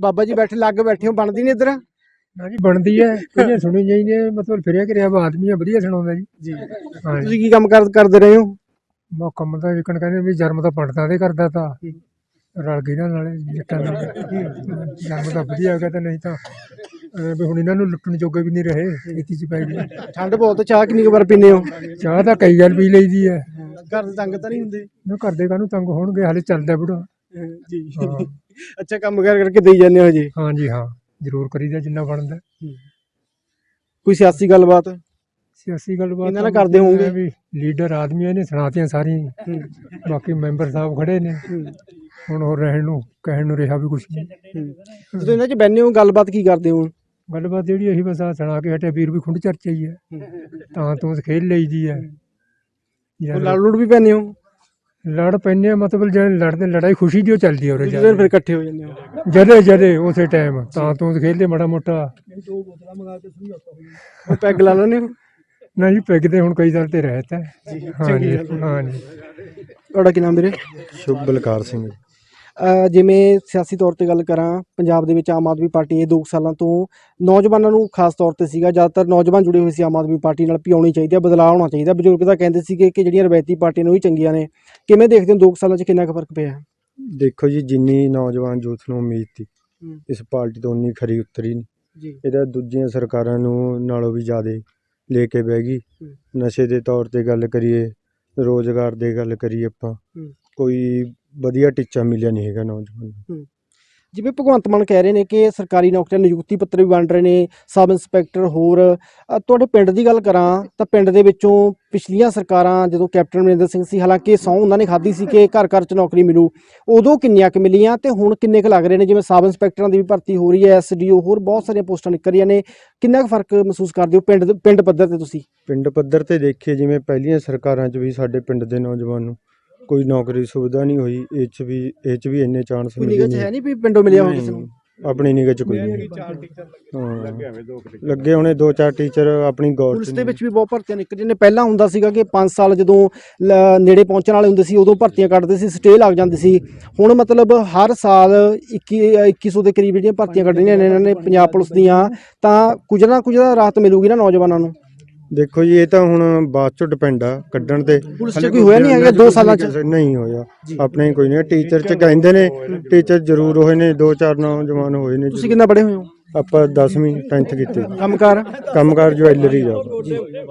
ਬਾਬਾ ਜੀ ਬੈਠੇ ਲੱਗ ਬੈਠੇ ਹੋ ਬਣਦੀ ਨਹੀਂ ਇੱਧਰ? ਨਾ ਜੀ ਬਣਦੀ ਹੈ। ਕੁਝ ਸੁਣੀ ਜਾਈਏ ਮਤਲਬ ਫਿਰਿਆ ਕਰਿਆ ਆਦਮੀ ਆ ਵਧੀਆ ਸੁਣਾਉਂਦਾ ਜੀ। ਜੀ। ਤੁਸੀਂ ਕੀ ਕੰਮ ਕਰ- ਕਰਦੇ ਰਹੇ ਹੋ? ਮਾ ਕੰਮ ਤਾਂ ਜਿਕਣ ਕਹਿੰਦੇ ਵੀ ਜਨਮ ਤਾਂ ਪੰਡਤਾਂ ਦੇ ਕਰਦਾ ਤਾਂ। ਰਲ ਗਈ ਨਾ ਨਾਲੇ ਜੱਟਾਂ ਨਾਲ। ਜਨਮ ਤਾਂ ਵਧੀਆ ਹੋ ਗਿਆ ਤਾਂ ਨਹੀਂ ਤਾਂ ਵੀ ਹੁਣ ਇਹਨਾਂ ਨੂੰ ਲੁੱਟਣ ਜੋਗੇ ਵੀ ਨਹੀਂ ਰਹੇ ਖੇਤੀ ਚ ਪੈ ਗਏ। ਠੰਡ ਬਹੁਤ ਚਾਹ ਕਿੰਨੀ ਕੁ ਵਾਰ ਪੀਂਦੇ ਹੋ? ਚਾਹ ਤਾਂ ਕਈ ਗੱਲ ਪੀ ਲਈਦੀ ਹੈ। ਘਰ ਦੇ ਤੰਗ ਤਾਂ ਨਹੀਂ ਹੁੰਦੇ? ਨਾ ਕਰਦੇ ਕਾਹਨੂੰ ਤੰਗ ਹੋਣਗੇ ਹਾਲੇ ਚੱਲਦਾ ਬੁੜਾ। ਜੀ। ਹਾਂ। ਅੱਛਾ ਕੰਮ ਕਰ ਕਰਕੇ ਦੇਈ ਜਾਂਦੇ ਹੋ ਜੀ? ਹਾਂ ਜੀ ਹਾਂ। ਜ਼ਰੂਰ ਕਰੀਦਾ ਜਿੰਨਾ ਬਣਦਾ। ਕੋਈ ਸਿਆਸੀ ਗੱਲਬਾਤ? ਸਿਆਸੀ ਗੱਲਬਾਤ ਇਹਨਾਂ ਨਾਲ ਤਾਂ ਕਰਦੇ ਹੋਵੋਗੇ। ਵੀ ਲੀਡਰ ਆਦਮੀਆਂ ਨੇ ਸੁਣਾਤੀਆਂ ਸਾਰੀਆਂ। ਬਾਕੀ ਮੈਂਬਰ ਸਾਹਿਬ ਖੜੇ ਨੇ। ਹੁਣ ਹੋਰ ਰਹਿਣ ਨੂੰ ਕਹਿਣ ਨੂੰ ਰਿਹਾ ਵੀ ਕੁਛ ਨਹੀਂ। ਜਦੋਂ ਇਹਨਾਂ 'ਚ ਬੈਠੇ ਹੋ ਗੱਲਬਾਤ ਕੀ ਕਰਦੇ ਹੋ? ਗੱਲਬਾਤ ਜਿਹੜੀ ਇਹੀ ਬਸ ਆਹ ਸੁਣਾ ਕੇ ਹਟਿਆ ਵੀਰ ਵੀ ਖੁੰਡ ਚਰਚਾ ਹੀ। ਹੈ। ਤਾਂ ਤੂੰ ਖੇਲ ਲਈਦੀ ਹੈ। ਉਹ ਯਾਰ ਲੜ ਲੁੜ ਵੀ ਪੈਂਦੇ ਹੋ? ਲੜ ਪੈਨੇ ਆ ਮਤਲਬ ਜਿਹੜੇ ਲੜਦੇ ਲੜਾਈ ਖੁਸ਼ੀ ਦੀ ਓ ਚੱਲਦੀ ਹੈ ਉਰੇ ਦੂਜੇ ਦਿਨ ਫਿਰ ਇਕੱਠੇ ਹੋ ਜਾਂਦੇ ਹੋ। ਜਦੇ ਜਦੇ ਉਸੇ ਟਾਈਮ ਤਾਂ ਤੂੰ ਖੇਲਦੇ ਮਾੜਾ ਮੋਟਾ। ਉਹ ਪੈਗ ਲਾ ਲੈਂਦੇ ਹੋ? ਨਾ ਜੀ ਪੈਗਦੇ ਹੁਣ ਕਈ ਸਾਲ ਤੇ ਰਹਿਤਾ ਹਾਂ ਜੀ ਹਾਂ ਜੀ। ਤੁਹਾਡਾ ਕੀ ਨਾਮ ਵੀਰੇ? ਸ਼ੁਭ ਬਲਕਾਰ ਸਿੰਘ। ਜਿਵੇਂ ਸਿਆਸੀ ਤੌਰ ਤੇ ਗੱਲ ਕਰਾਂ ਪੰਜਾਬ ਦੇ ਵਿੱਚ ਆਮ ਆਦਮੀ ਪਾਰਟੀ ਇਹ 2 ਸਾਲਾਂ ਤੋਂ ਨੌਜਵਾਨਾਂ ਨੂੰ ਖਾਸ ਤੌਰ ਤੇ ਸੀਗਾ ਜ਼ਿਆਦਾਤਰ ਨੌਜਵਾਨ ਜੁੜੇ ਹੋਏ ਸੀ ਆਮ ਆਦਮੀ ਪਾਰਟੀ ਨਾਲ ਵੀ ਆਉਣੀ ਚਾਹੀਦੀ ਹੈ ਬਦਲਾਅ ਹੋਣਾ ਚਾਹੀਦਾ। ਬਜ਼ੁਰਗ ਤਾਂ ਕਹਿੰਦੇ ਸੀਗੇ ਕਿ ਜਿਹੜੀਆਂ ਰਵਾਇਤੀ ਪਾਰਟੀਆਂ ਨੇ ਉਹ ਹੀ ਚੰਗੀਆਂ ਨੇ। ਕਿਵੇਂ ਦੇਖਦੇ ਹੋ 2 ਸਾਲਾਂ 'ਚ ਕਿੰਨਾ ਕੁ ਫ਼ਰਕ ਪਿਆ? ਦੇਖੋ ਜੀ ਜਿੰਨੀ ਨੌਜਵਾਨ ਯੂਥ ਨੂੰ ਉਮੀਦ ਸੀ ਹੂੰ। ਇਸ ਪਾਰਟੀ ਤੋਂ ਉਨੀ ਖਰੀ ਉਤਰੀ ਨਹੀਂ ਜੀ। ਇਹਦਾ ਦੂਜੀਆਂ ਸਰਕਾਰਾਂ ਨੂੰ ਨਾਲੋਂ ਵੀ ਜ਼ਿਆਦਾ ਲੈ ਕੇ ਬਹਿ ਗਈ। ਨਸ਼ੇ ਦੇ ਤੌਰ ਤੇ ਗੱਲ ਕਰੀਏ ਰੋਜ਼ਗਾਰ ਦੀ ਗੱਲ ਕਰੀਏ ਆਪਾਂ। ਕੋਈ ਵਧੀਆ ਟੀਚਾ ਮਿਲਿਆ ਨਹੀਂ ਹੈਗਾ ਨੌਜਵਾਨ ਨੂੰ ਜਿਵੇਂ ਭਗਵੰਤ ਮਾਨ ਕਹਿ ਰਹੇ ਨੇ ਕਿ ਸਰਕਾਰੀ ਨੌਕਰੀਆਂ, ਨਿਯੁਕਤੀ ਪੱਤਰ ਵੀ ਵੰਡ ਰਹੇ ਨੇ, ਸਬ ਇੰਸਪੈਕਟਰ ਹੋਰ। ਤੁਹਾਡੇ ਪਿੰਡ ਦੀ ਗੱਲ ਕਰਾਂ ਤਾਂ ਪਿੰਡ ਦੇ ਵਿੱਚੋਂ ਪਿਛਲੀਆਂ ਸਰਕਾਰਾਂ ਜਦੋਂ ਕੈਪਟਨ ਅਮਰਿੰਦਰ ਸਿੰਘ ਸੀ, ਹਾਲਾਂਕਿ ਸਹੁੰ ਉਹਨਾਂ ਨੇ ਖਾਧੀ ਸੀ ਕਿ ਘਰ ਘਰ ਚ ਨੌਕਰੀ ਮਿਲੂ। ਉਦੋਂ ਕਿੰਨੀਆਂ ਕੁ ਮਿਲੀਆਂ ਤੇ ਹੁਣ ਕਿੰਨੇ ਕੁ ਲੱਗ ਰਹੇ ਨੇ? ਜਿਵੇਂ ਸਬ ਇੰਸਪੈਕਟਰਾਂ ਦੀ ਵੀ ਭਰਤੀ ਹੋ ਰਹੀ ਹੈ ਐਸਡੀਓ ਹੋਰ ਬਹੁਤ ਸਾਰੀਆਂ ਪੋਸਟਾਂ ਨਿਕਲ ਰਹੀਆਂ ਨੇ। ਕਿੰਨਾ ਕੁ ਫ਼ਰਕ ਮਹਿਸੂਸ ਕਰਦੇ ਹੋ ਪਿੰਡ ਪਿੰਡ ਪੱਧਰ ਤੇ ਤੁਸੀਂ? ਪਿੰਡ ਪੱਧਰ ਤੇ ਦੇਖੀਏ, ਜਿਵੇਂ ਪਹਿਲੀਆਂ ਸਰਕਾਰਾਂ 'ਚ ਵੀ ਸਾਡੇ ਪਿੰਡ ਦੇ ਨੌਜਵਾਨ ਨੂੰ ਕੋਈ ਨੌਕਰੀ ਸੁਵਿਧਾ ਨਹੀਂ ਹੋਈ ਇਹ 'ਚ ਵੀ ਇਹ 'ਚ ਵੀ ਇੰਨੇ ਚਾਂਸ ਕੋਈ ਮਿਲੇ ਨਿਗਾਹ 'ਚ ਹੈ ਨਹੀਂ ਵੀ ਪਿੰਡੋਂ ਮਿਲਿਆ ਹੋ ਕਿਸੇ ਨੂੰ? ਨਹੀਂ, ਆਪਣੀ ਨਿਗਾਹ 'ਚ ਕੋਈ ਨਹੀਂ। ਹਾਂ। ਲੱਗੇ ਹੋਣੇ ਦੋ ਚਾਰ ਟੀਚਰ ਆਪਣੀ ਗੌਰ 'ਚ ਪੁਲਿਸ ਦੇ ਨਹੀਂ। ਵਿੱਚ ਵੀ ਬਹੁਤ ਭਰਤੀਆਂ ਨਿਕਲ ਰਹੀਆਂ ਨੇ ਪਹਿਲਾਂ ਹੁੰਦਾ ਸੀਗਾ ਕਿ 5 ਸਾਲ ਜਦੋਂ ਲ- ਨੇੜੇ ਪਹੁੰਚਣ ਵਾਲੇ ਹੁੰਦੇ ਸੀ ਉਦੋਂ ਭਰਤੀਆਂ ਕੱਢਦੇ ਸੀ ਸਟੇ ਲੱਗ ਜਾਂਦੀ ਸੀ। ਹੁਣ ਮਤਲਬ ਹਰ ਸਾਲ 21 2100 ਦੇ ਕਰੀਬ ਜਿਹੜੀਆਂ ਭਰਤੀਆਂ ਕੱਢ ਰਹੀਆਂ ਨੇ ਇਹਨਾਂ ਨੇ ਪੰਜਾਬ ਪੁਲਿਸ ਦੀਆਂ ਤਾਂ ਕੁਝ ਨਾ ਕੁਝ ਤਾਂ ਰਾਹਤ ਮਿਲੂਗੀ ਨਾ ਨੌਜਵਾਨਾਂ ਨੂੰ। ਦੇਖੋ ਜੀ ਇਹ ਤਾਂ ਹੁਣ ਬਾਅਦ ਚੋਂ ਡਿਪੈਂਡ ਆ ਕੱਢਣ ਤੇ। ਪੁਲਿਸ 'ਚ ਕੋਈ ਹੋਇਆ ਨਹੀਂ ਹੈਗਾ? ਦੋ ਕੁਛ ਸਾਲਾਂ 'ਚ? ਨਹੀਂ ਹੋਇਆ। ਆਪਣੇ ਕੋਈ ਨਹੀਂ। ਟੀਚਰ 'ਚ ਕਹਿੰਦੇ ਨੇ ਟੀਚਰ ਜ਼ਰੂਰ ਹੋਏ ਨੇ ਦੋ ਚਾਰ ਨੌਜਵਾਨ ਹੋਏ ਨੇ। ਤੁਸੀਂ ਕਿੰਨਾ ਪੜ੍ਹੇ ਹੋਏ ਹੋ? ਆਪਾਂ 10ਵੀਂ 10th ਕੀਤੀ। ਕੰਮਕਾਰ? ਕੰਮਕਾਰ ਜੁਐਲਰੀ ਆ।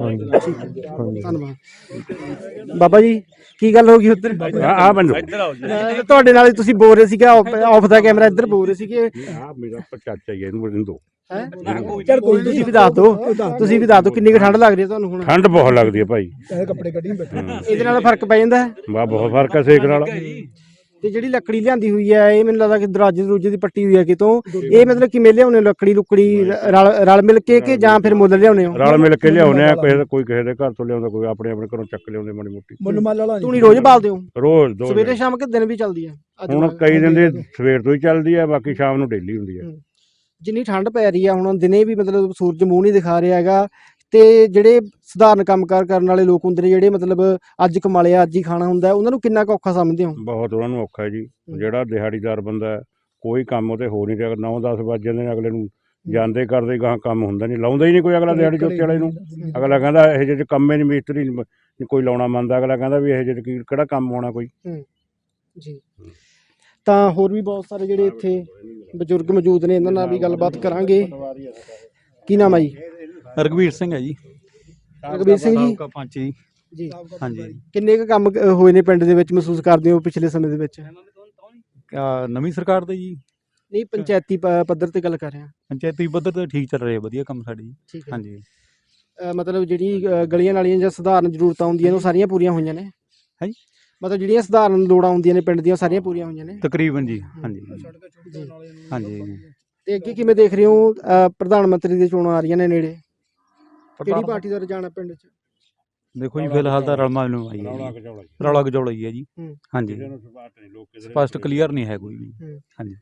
ਹਾਂਜੀ। ਹਾਂਜੀ। ਧੰਨਵਾਦ। ਬਾਬਾ ਜੀ ਕੀ ਗੱਲ ਹੋ ਗਈ ਉੱਧਰ? ਆ ਬੰਦੋ ਤੁਹਾਡੇ ਨਾਲ ਹੀ ਤੁਸੀਂ ਬੋਲ ਰਹੇ ਸੀਗੇ ਆਫ ਦਾ ਕੈਮਰਾ ਇੱਧਰ ਬੋਲ ਰਹੇ ਸੀਗੇ। ਆ ਮੇਰਾ ਚਾਚਾ ਹੀ ਹੈ ਇਹਨੂੰ ਇਹਨੂੰ ਦੋ। ਹੈ? ਚਲ ਕੋਈ ਤੁਸੀਂ ਵੀ ਦੱਸ ਦਿਓ। ਤੁਸੀਂ ਵੀ ਦੱਸ ਦਿਓ ਕਿੰਨੀ ਕੁ ਠੰਡ ਲੱਗ ਰਹੀ ਹੈ ਤੁਹਾਨੂੰ ਹੁਣ? ਠੰਡ ਬਹੁਤ ਲੱਗਦੀ ਹੈ ਭਾਈ। ਕੱਪੜੇ ਕੱਢੀ ਬੈਠੇ। ਇਹਦੇ ਨਾਲ ਫ਼ਰਕ ਪੈ ਜਾਂਦਾ ਹੈ? ਬਾ ਬਹੁਤ ਫ਼ਰਕ ਹੈ ਸੇਕ ਨਾਲ। ਤੇ ਜਿਹੜੀ ਲੱਕੜੀ ਲਿਆਂਦੀ ਹੋਈ ਹੈ ਇਹ ਮੈਨੂੰ ਲੱਗਦਾ ਕਿ ਦਰਾਜੇ ਦਰੂਜੇ ਦੀ ਪੱਟੀ ਹੋਈ ਹੈ ਕਿਤੋਂ। ਇਹ ਮਤਲਬ ਕਿਵੇਂ ਲਿਆਉਣੇ ਹੋ ਲੱਕੜੀ ਲੁਕੜੀ ਰਲ ਰਲ ਮਿਲ ਕੇ ਕਿ ਜਾਂ ਫਿਰ ਮੁੱਲ ਲਿਆਉਣੇ ਹੋ? ਰਲ ਮਿਲ ਕੇ ਲਿਆਉਨੇ ਆ ਕਿਸੇ ਦਾ- ਕੋਈ ਕਿਸੇ ਦੇ ਘਰ ਤੋਂ ਲਿਆਉਂਦਾ ਕੋਈ ਆਪਣੇ ਆਪਣੇ ਘਰੋਂ ਚੱਕ ਲਿਆਉਂਦੇ ਮਾੜੀ ਮੋਟੀ। ਮੁੱਲ ਮੱਲ ਵਾਲਾ ਤੂੰ ਨਹੀਂ ਰੋਜ਼ ਬਾਲਦੇ ਹੋ ਰੋਜ਼ ਦੋ ਸਵੇਰੇ ਸ਼ਾਮ ਕਿ ਦਿਨ ਵੀ ਚੱਲਦੀ ਹੈ? ਅੱਜ ਹੁਣ ਕੱਲ੍ਹ। ਕਈ ਦਿਨ ਦੇ ਸਵੇਰ ਤੋਂ ਹੀ ਚੱਲਦੀ ਹੈ ਬਾਕੀ ਸ਼ਾਮ ਨੂੰ ਡੇਲੀ ਹੁੰਦੀ ਹੈ। ਜਿੰਨੀ ਠੰਡ ਪੈ ਰਹੀ ਹੈ ਹੁਣ ਦਿਨੇ ਵੀ ਮਤਲਬ ਸੂਰਜ ਮੂੰਹ ਨਹੀਂ ਦਿਖਾ ਰਿਹਾ ਹੈਗਾ। ਤੇ ਜਿਹੜੇ ਸਧਾਰਨ ਕੰਮਕਾਰ ਕਰਨ ਵਾਲੇ ਲੋਕ ਹੁੰਦੇ ਨੇ ਜਿਹੜੇ ਮਤਲਬ ਅੱਜ ਕਮਾ ਲਿਆ ਅੱਜ ਹੀ ਖਾਣਾ ਹੁੰਦਾ ਉਹਨਾਂ ਨੂੰ ਕਿੰਨਾ ਕੁ ਔਖਾ ਸਮਝਦੇ ਹੋ? ਬਹੁਤ ਉਹਨਾਂ ਨੂੰ ਔਖਾ ਜੀ। ਜਿਹੜਾ ਦਿਹਾੜੀਦਾਰ ਬੰਦਾ ਹੈ, ਕੋਈ ਕੰਮ ਉਹਤੇ ਹੋ ਨਹੀਂ ਰਿਹਾ। 9-10 ਵੱਜ ਜਾਂਦੇ ਨੇ ਅਗਲੇ ਨੂੰ ਜਾਂਦੇ ਕਰਦੇ ਗਾਂ ਕੰਮ ਹੁੰਦਾ ਨਹੀਂ। ਲਾਉਂਦਾ ਹੀ ਨਹੀਂ ਕੋਈ ਅਗਲਾ ਦਿਹਾੜੀ ਜੋਤੇ ਵਾਲੇ ਨੂੰ। ਅਗਲਾ ਕਹਿੰਦਾ ਇਹ ਜਿਹੇ 'ਚ ਕੰਮ ਨਹੀਂ ਮਿਸਤਰੀ ਨੀ ਕੋਈ ਲਾਉਣਾ ਮੰਨਦਾ। ਅਗਲਾ ਕਹਿੰਦਾ ਵੀ ਇਹ ਜਿਹੇ 'ਚ ਕੀ ਕਿਹੜਾ ਕੰਮ ਹੋਣਾ ਕੋਈ? ਜੀ। ਤਾਂ ਹੋਰ ਵੀ ਬਹੁਤ ਸਾਰੇ ਜਿਹੜੇ ਇੱਥੇ ਬਜ਼ੁਰਗ ਮੌਜੂਦ ਨੇ ਇਹਨਾਂ ਨਾਲ ਵੀ ਗੱਲਬਾਤ ਕਰਾਂਗੇ। ਕੀ ਨਾਮ ਹੈ ਜੀ? ਰਘਵੀਰ ਸਿੰਘ ਹੈ ਜੀ। ਰਘਬੀਰ ਸਿੰਘ ਜੀ। ਸਾਬਕਾ ਪੰਚ ਜੀ। ਜੀ। ਹਾਂਜੀ। ਕਿੰਨੇ ਕੁ ਕੰਮ ਅ, ਹੋਏ ਨੇ ਪਿੰਡ ਦੇ ਵਿੱਚ ਮਹਿਸੂਸ ਕਰਦੇ ਹੋ ਪਿਛਲੇ ਸਮੇਂ ਦੇ ਵਿੱਚ? ਆਹ ਨਵੀਂ ਸਰਕਾਰ ਦੇ ਜੀ। ਨਹੀਂ ਪੰਚਾਇਤੀ ਪ- ਪੱਧਰ ਤੇ ਗੱਲ ਕਰ ਰਿਹਾ। ਪੰਚਾਇਤੀ ਪੱਧਰ ਤੇ ਠੀਕ ਚੱਲ ਰਿਹਾ ਵਧੀਆ ਕੰਮ ਸਾਡੇ ਜੀ। ਠੀਕ ਹੈ। ਹਾਂਜੀ। ਅ, ਮਤਲਬ ਜਿਹੜੀ ਅ, ਗਲੀਆਂ ਨਾਲੀਆਂ ਜਾਂ ਸਧਾਰਨ ਜ਼ਰੂਰਤਾਂ ਹੁੰਦੀਆਂ ਨੇ ਉਹ ਸਾਰੀਆਂ ਪੂਰੀਆਂ ਹੋਈਆਂ ਨੇ? ਹਾਂਜੀ। ਮਤਲਬ ਜਿਹੜੀਆਂ ਸਧਾਰਨ ਲੋੜਾਂ ਹੁੰਦੀਆਂ ਨੇ ਪਿੰਡ ਦੀਆਂ ਸਾਰੀਆਂ ਪੂਰੀਆਂ ਹੋਈਆਂ ਨੇ। ਤਕਰੀਬਨ ਜੀ ਹਾਂਜੀ। ਹਾਂਜੀ। ਤੇ ਅੱਗੇ ਕਿਵੇਂ ਦੇਖ ਰਹੇ ਹੋ ਪ੍ਰਧਾਨ ਮੰਤਰੀ ਦੀ ਚੋਣਾਂ ਆ ਰਹੀਆਂ ਨੇ ਨੇੜੇ? ਕਿਹੜੀ ਪਾਰਟੀ ਦਾ ਰੁਝਾਨ ਹੈ ਪਿੰਡ 'ਚ? ਦੇਖੋ ਜੀ ਫਿਲਹਾਲ ਤਾਂ ਰਲਮਾ ਨੂੰ ਆਈ ਹੈ ਰੌਲਾ ਜੀ। ਰੌਲਾ ਗਜੌਲਾ ਹੀ ਹੈ ਜੀ। ਹੂੰ। ਹਾਂਜੀ। ਸਪਸ਼ਟ ਕਲੀਅਰ ਨਹੀਂ ਹੈ ਕੋਈ ਵੀ। ਹੂੰ। ਹਾਂਜੀ।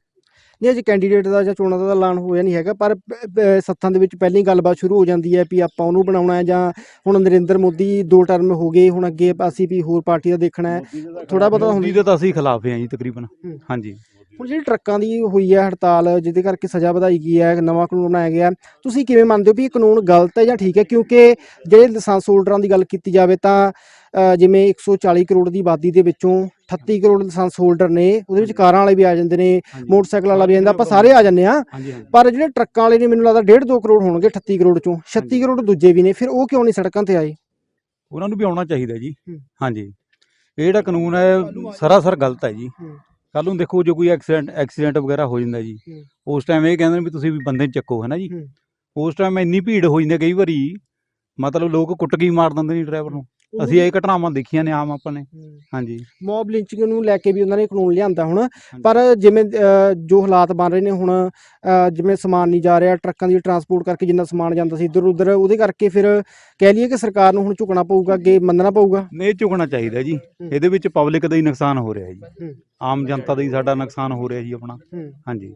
ਨਹੀਂ ਅਜੇ ਕੈਂਡੀਡੇਟ ਦਾ ਜਾਂ ਚੋਣਾਂ ਦਾ ਐਲਾਨ ਹੋਇਆ ਨਹੀਂ ਹੈਗਾ ਪਰ ਸੱਥਾਂ ਦੇ ਵਿੱਚ ਪਹਿਲੀ ਗੱਲਬਾਤ ਸ਼ੁਰੂ ਹੋ ਜਾਂਦੀ ਹੈ ਵੀ ਆਪਾਂ ਉਹਨੂੰ ਬਣਾਉਣਾ ਹੈ ਜਾਂ ਹੁਣ ਨਰਿੰਦਰ ਮੋਦੀ ਦੋ ਟਰਮ ਹੋ ਗਏ ਹੁਣ ਅੱਗੇ ਅਸੀਂ ਵੀ ਹੋਰ ਪਾਰਟੀ ਦਾ ਦੇਖਣਾ ਹੈ। ਥੋੜਾ ਬਹੁਤਾ ਮੋਦੀ ਹੁੰਦੀ ਦੇ ਤਾਂ ਅਸੀਂ ਖਿਲਾਫ ਹਾਂ ਜੀ ਤਕਰੀਬਨ ਹੂੰ। ਹਾਂਜੀ। ਹੁਣ ਜਿਹੜੀ ਟਰੱਕਾਂ ਦੀ ਹੋਈ ਹੈ ਹੜਤਾਲ ਜਿਹਦੇ ਕਰਕੇ ਸਜ਼ਾ ਵਧਾਈ ਗਈ ਹੈ ਨਵਾਂ ਕਾਨੂੰਨ ਬਣਾਇਆ ਗਿਆ ਤੁਸੀਂ ਕਿਵੇਂ ਮੰਨਦੇ ਹੋ ਵੀ ਇਹ ਕਾਨੂੰਨ ਗਲਤ ਹੈ ਜਾਂ ਠੀਕ ਹੈ? ਕਿਉਂਕਿ ਜਿਹੜੇ ਲਾਇਸੈਂਸ ਹੋਲਡਰਾਂ ਦੀ ਗੱਲ ਕੀਤੀ ਜਾਵੇ ਤਾਂ ਜਿਵੇਂ 140 ਕਰੋੜ ਦੀ ਆਬਾਦੀ ਦੇ ਵਿੱਚੋਂ 38 ਕਰੋੜ ਲਾਇਸੈਂਸ ਹੋਲਡਰ ਨੇ ਉਹਦੇ ਵਿੱਚ ਕਾਰਾਂ ਵਾਲੇ ਵੀ ਆ ਜਾਂਦੇ ਨੇ ਮੋਟਰਸਾਈਕਲ ਵਾਲਾ ਵੀ ਆ ਜਾਂਦਾ ਆਪਾਂ ਸਾਰੇ ਆ ਜਾਂਦੇ ਆ ਪਰ ਜਿਹੜੇ ਟਰੱਕਾਂ ਵਾਲੇ ਨੇ ਮੈਨੂੰ ਲੱਗਦਾ 1.5 2 ਕਰੋੜ ਹੋਣਗੇ 38 ਕਰੋੜ ਚੋਂ। 36 ਕਰੋੜ ਦੂਜੇ ਵੀ ਨੇ ਫਿਰ ਉਹ ਕਿਉਂ ਨਹੀਂ ਸੜਕਾਂ ਤੇ ਆਏ? ਉਹਨਾਂ ਨੂੰ ਵੀ ਆਉਣਾ ਚਾਹੀਦਾ ਜੀ। ਹਾਂਜੀ। ਇਹ ਜਿਹੜਾ ਕਾਨੂੰਨ ਹੈ ਸਰਾਸਰ ਗਲਤ ਹੈ ਜੀ। ਕੱਲ ਨੂੰ ਦੇਖੋ ਜੇ ਕੋਈ ਐਕਸੀਡੈਂਟ ਐਕਸੀਡੈਂਟ ਵਗੈਰਾ ਹੋ ਜਾਂਦਾ ਜੀ। ਉਸ ਟਾਈਮ ਇਹ ਕਹਿੰਦੇ ਨੇ ਵੀ ਤੁਸੀਂ ਵੀ ਬੰਦੇ ਨੂੰ ਚੱਕੋ ਹੈ ਨਾ ਜੀ। ਉਸ ਟਾਈਮ ਇੰਨੀ ਭੀੜ ਹੋ ਜਾਂਦੀ ਹੈ ਕਈ ਵਾਰੀ। ਮਤਲਬ ਲੋਕ ਕੁੱਟ ਕੇ ਹੀ ਮਾਰ ਦਿੰਦੇ ਨੇ ਡਰਾਈਵਰ ਨੂੰ। ਅਸੀਂ ਇਹ ਘਟਨਾਵਾਂ ਦੇਖੀਆਂ ਨੇ ਆਮ ਆਪਾਂ ਨੇ। ਹਾਂਜੀ। ਮੌਬ ਲਿੰਚਿੰਗ ਨੂੰ ਲੈ ਕੇ ਵੀ ਉਹਨਾਂ ਨੇ ਕਾਨੂੰਨ ਲਿਆਂਦਾ ਹੁਣ। ਪਰ ਜਿਵੇਂ ਜੋ ਹਾਲਾਤ ਬਣ ਰਹੇ ਨੇ ਹੁਣ ਜਿਵੇਂ ਸਮਾਨ ਨਹੀਂ ਜਾ ਰਿਹਾ ਟਰੱਕਾਂ ਦੀ ਟਰਾਂਸਪੋਰਟ ਕਰਕੇ ਜਿੰਨਾ ਸਮਾਨ ਜਾਂਦਾ ਸੀ ਇੱਧਰ ਉੱਧਰ ਉਹਦੇ ਕਰਕੇ ਫਿਰ ਕਹਿ ਲਈਏ ਕਿ ਸਰਕਾਰ ਨੂੰ ਹੁਣ ਝੁਕਣਾ ਪਊਗਾ ਅੱਗੇ ਮੰਨਣਾ ਪਊਗਾ। ਨਹੀਂ ਝੁਕਣਾ ਚਾਹੀਦਾ ਜੀ। ਇਹਦੇ ਵਿੱਚ ਪਬਲਿਕ ਦਾ ਹੀ ਨੁਕਸਾਨ ਹੋ ਰਿਹਾ ਜੀ। ਆਮ ਜਨਤਾ ਦਾ ਹੀ ਸਾਡਾ ਨੁਕਸਾਨ ਹੋ ਰਿਹਾ ਜੀ ਆਪਣਾ। ਹਾਂਜੀ।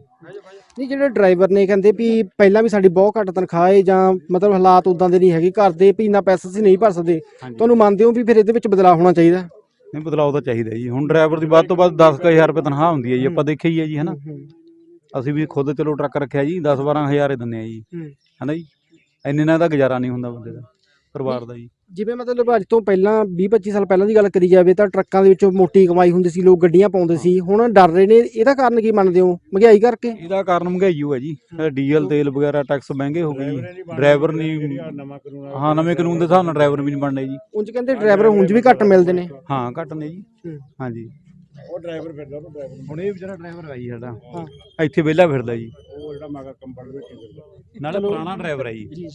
ਨਹੀਂ ਜਿਹੜੇ ਡਰਾਈਵਰ ਨੇ ਕਹਿੰਦੇ ਵੀ ਪਹਿਲਾਂ ਵੀ ਸਾਡੀ ਬਹੁਤ ਘੱਟ ਤਨਖਾਹ ਹੈ ਜਾਂ ਮਤਲਬ ਹਾਲਾਤ ਉਦਾਂ ਦੇ ਨਹੀਂ ਹੈਗੇ ਘਰ ਦੇ ਵੀ ਇੰਨਾ ਪੈਸਾ ਅਸੀਂ ਨਹੀਂ ਭਰ ਸਕਦੇ। ਤੁਹਾਨੂੰ ਮੰਨਦੇ ਹੋ ਵੀ ਫਿਰ ਇਹਦੇ ਵਿੱਚ ਬਦਲਾਅ ਹੋਣਾ ਚਾਹੀਦਾ? ਨਹੀਂ ਬਦਲਾਅ ਤਾਂ ਚਾਹੀਦਾ ਜੀ। ਹੁਣ ਡਰਾਈਵਰ ਦੀ ਵੱਧ ਤੋਂ ਵੱਧ 10000 ਰੁਪਏ ਤਨਖਾਹ ਹੁੰਦੀ ਹੈ ਜੀ ਆਪਾਂ ਦੇਖਿਆ ਹੀ ਹੈ ਜੀ ਹਨਾ ਅਸੀਂ ਵੀ ਖੁਦ ਚਲੋ ਟਰੱਕ ਰੱਖਿਆ ਜੀ 10 12000 ਹੀ ਦਿੰਦੇ ਆ ਜੀ। ਹਨਾ ਜੀ? ਇੰਨੇ ਨਾਲ ਤਾਂ ਗੁਜ਼ਾਰਾ ਨਹੀਂ ਹੁੰਦਾ ਬੰਦੇ ਦਾ ਪਰਿਵਾਰ ਦਾ ਜੀ। ਜਿਵੇਂ ਮਤਲਬ ਅੱਜ ਤੋਂ ਪਹਿਲਾਂ 20 25 ਸਾਲ ਪਹਿਲਾਂ ਦੀ ਗੱਲ ਕਰੀ ਜਾਵੇ ਤਾਂ ਟਰੱਕਾਂ ਦੇ ਵਿੱਚੋਂ ਮੋਟੀ ਕਮਾਈ ਹੁੰਦੀ ਸੀ ਲੋਕ ਗੱਡੀਆਂ ਪਾਉਂਦੇ ਸੀ। ਹੁਣ ਡਰ ਰਹੇ ਨੇ ਇਹਦਾ ਕਾਰਨ ਕੀ ਮੰਨਦੇ ਹੋ? ਮਹਿੰਗਾਈ ਕਰਕੇ? ਇਹਦਾ ਕਾਰਨ ਮਹਿੰਗਾਈ ਓ ਹੈ ਜੀ। ਡੀਜ਼ਲ ਤੇਲ ਵਗੈਰਾ ਟੈਕਸ ਮਹਿੰਗੇ ਹੋ ਗਏ ਜੀ। ਡਰਾਈਵਰ ਨਹੀਂ ਨਵਾਂ ਕਾਨੂੰਨ ਆ ਹਾਂ ਨਵੇਂ ਕਾਨੂੰਨ ਦੇ ਹਿਸਾਬ ਨਾਲ ਡਰਾਈਵਰ ਵੀ ਨਹੀਂ ਬਣਨੇ ਜੀ। ਉਂਝ ਕਹਿੰਦੇ ਡਰਾਈਵਰ ਉਂਝ ਵੀ ਘੱਟ ਮਿਲਦੇ ਨੇ। ਹਾਂ ਘੱਟ ਨੇ ਜੀ। ਹੂੰ। ਹਾਂਜੀ। ਉਹ ਡਰਾਈਵਰ ਫਿਰਦਾ ਉਹ ਡਰਾਈਵਰ ਹੁਣ ਇਹ ਵਿਚਾਰਾ ਡਰਾਈਵਰ ਆ ਜੀ ਸਾਡਾ। ਹਾਂ। ਇੱਥੇ ਵਿਹਲਾ ਫਿਰਦਾ ਜੀ। ਉਹ ਜਿਹੜਾ ਮਗਰ ਕੰਪਨੀ ਵਿੱਚ ਫਿਰਦਾ। ਨਾਲੇ ਪੁਰਾਣਾ ਡਰਾਈਵਰ ਆ ਜੀ।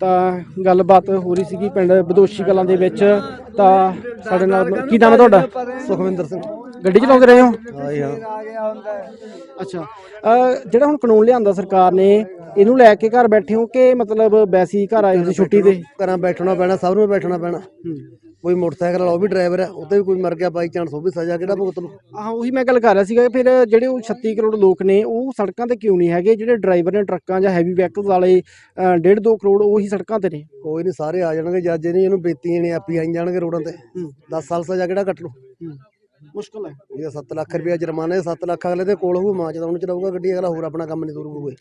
ਤਾਂ ਗੱਲਬਾਤ ਹੋ ਰਹੀ ਸੀਗੀ ਪਿੰਡ ਬਦੋਸ਼ੀ ਕਲਾਂ ਦੇ ਵਿੱਚ। ਤਾਂ ਸਾਡੇ ਨਾਲ ਕੀ ਨਾਮ ਹੈ ਤੁਹਾਡਾ? ਸੁਖਵਿੰਦਰ ਸਿੰਘ। ਗੱਡੀ ਚਲਾਉਂਦੇ ਰਹੇ ਹੋ? ਹਾਂ ਜੀ ਹਾਂ। ਅੱਛਾ। ਜਿਹੜਾ ਹੁਣ ਕਾਨੂੰਨ ਲਿਆਂਦਾ ਸਰਕਾਰ ਨੇ ਇਹਨੂੰ ਲੈ ਕੇ ਘਰ ਬੈਠੇ ਹੋ ਕਿ ਮਤਲਬ ਵੈਸੀ ਘਰ ਆਏ ਹੋ ਸੀ ਛੁੱਟੀ ਤੇ? ਘਰਾਂ ਬੈਠਣਾ ਪੈਣਾ ਸਭ ਨੂੰ ਬੈਠਣਾ ਪੈਣਾ। ਕੋਈ ਮੋਟਰਸਾਈਕਲ ਵਾਲਾ ਉਹ ਵੀ ਡਰਾਈਵਰ ਹੈ ਉੱਤੇ ਵੀ ਕੋਈ ਮਰ ਗਿਆ ਬਾਈ ਚਾਂਸ ਉਹ ਵੀ ਸਜ਼ਾ ਕਿਹੜਾ ਭੁਗਤ ਲੂ ਹਾਂ ਉਹੀ ਮੈਂ ਗੱਲ ਕਰ ਰਿਹਾ ਸੀਗਾ ਫਿਰ ਜਿਹੜੇ ਉਹ 36 ਕਰੋੜ ਲੋਕ ਨੇ ਉਹ ਸੜਕਾਂ ਤੇ ਕਿਉਂ ਨਹੀਂ ਹੈਗੇ? ਜਿਹੜੇ ਡਰਾਈਵਰ ਨੇ ਟਰੱਕਾਂ ਜਾਂ ਹੈਵੀ ਵਹੀਕਲਸ ਵਾਲੇ 1.5 2 ਕਰੋੜ ਉਹੀ ਸੜਕਾਂ ਤੇ ਨੇ। ਕੋਈ ਨਹੀਂ ਸਾਰੇ ਆ ਜਾਣਗੇ ਜੱਜ ਨਹੀਂ ਇਹਨੂੰ ਬੇਤੀਆਂ ਨੇ ਆਪੀ ਆਈ ਜਾਣਗੇ ਰੋਡਾਂ ਤੇ। 10 ਸਾਲ ਸਜ਼ਾ ਕਿਹੜਾ ਕੱਟ ਲੂ ਮੁਸ਼ਕਲ ਹੈ। ਇਹ 7 ਲੱਖ ਰੁਪਇਆ ਜੁਰਮਾਨਾ 7 ਲੱਖ ਅਗਲੇ ਦੇ ਕੋਲ ਹੋਊ ਮਾਂ ਚਲਾਉਣ ਚਲਾਊਗਾ ਗੱਡੀ ਅਗਲਾ ਹੋਰ ਆਪਣਾ ਕੰਮ ਨਹੀਂ ਤੁਰੂ ਕੋਈ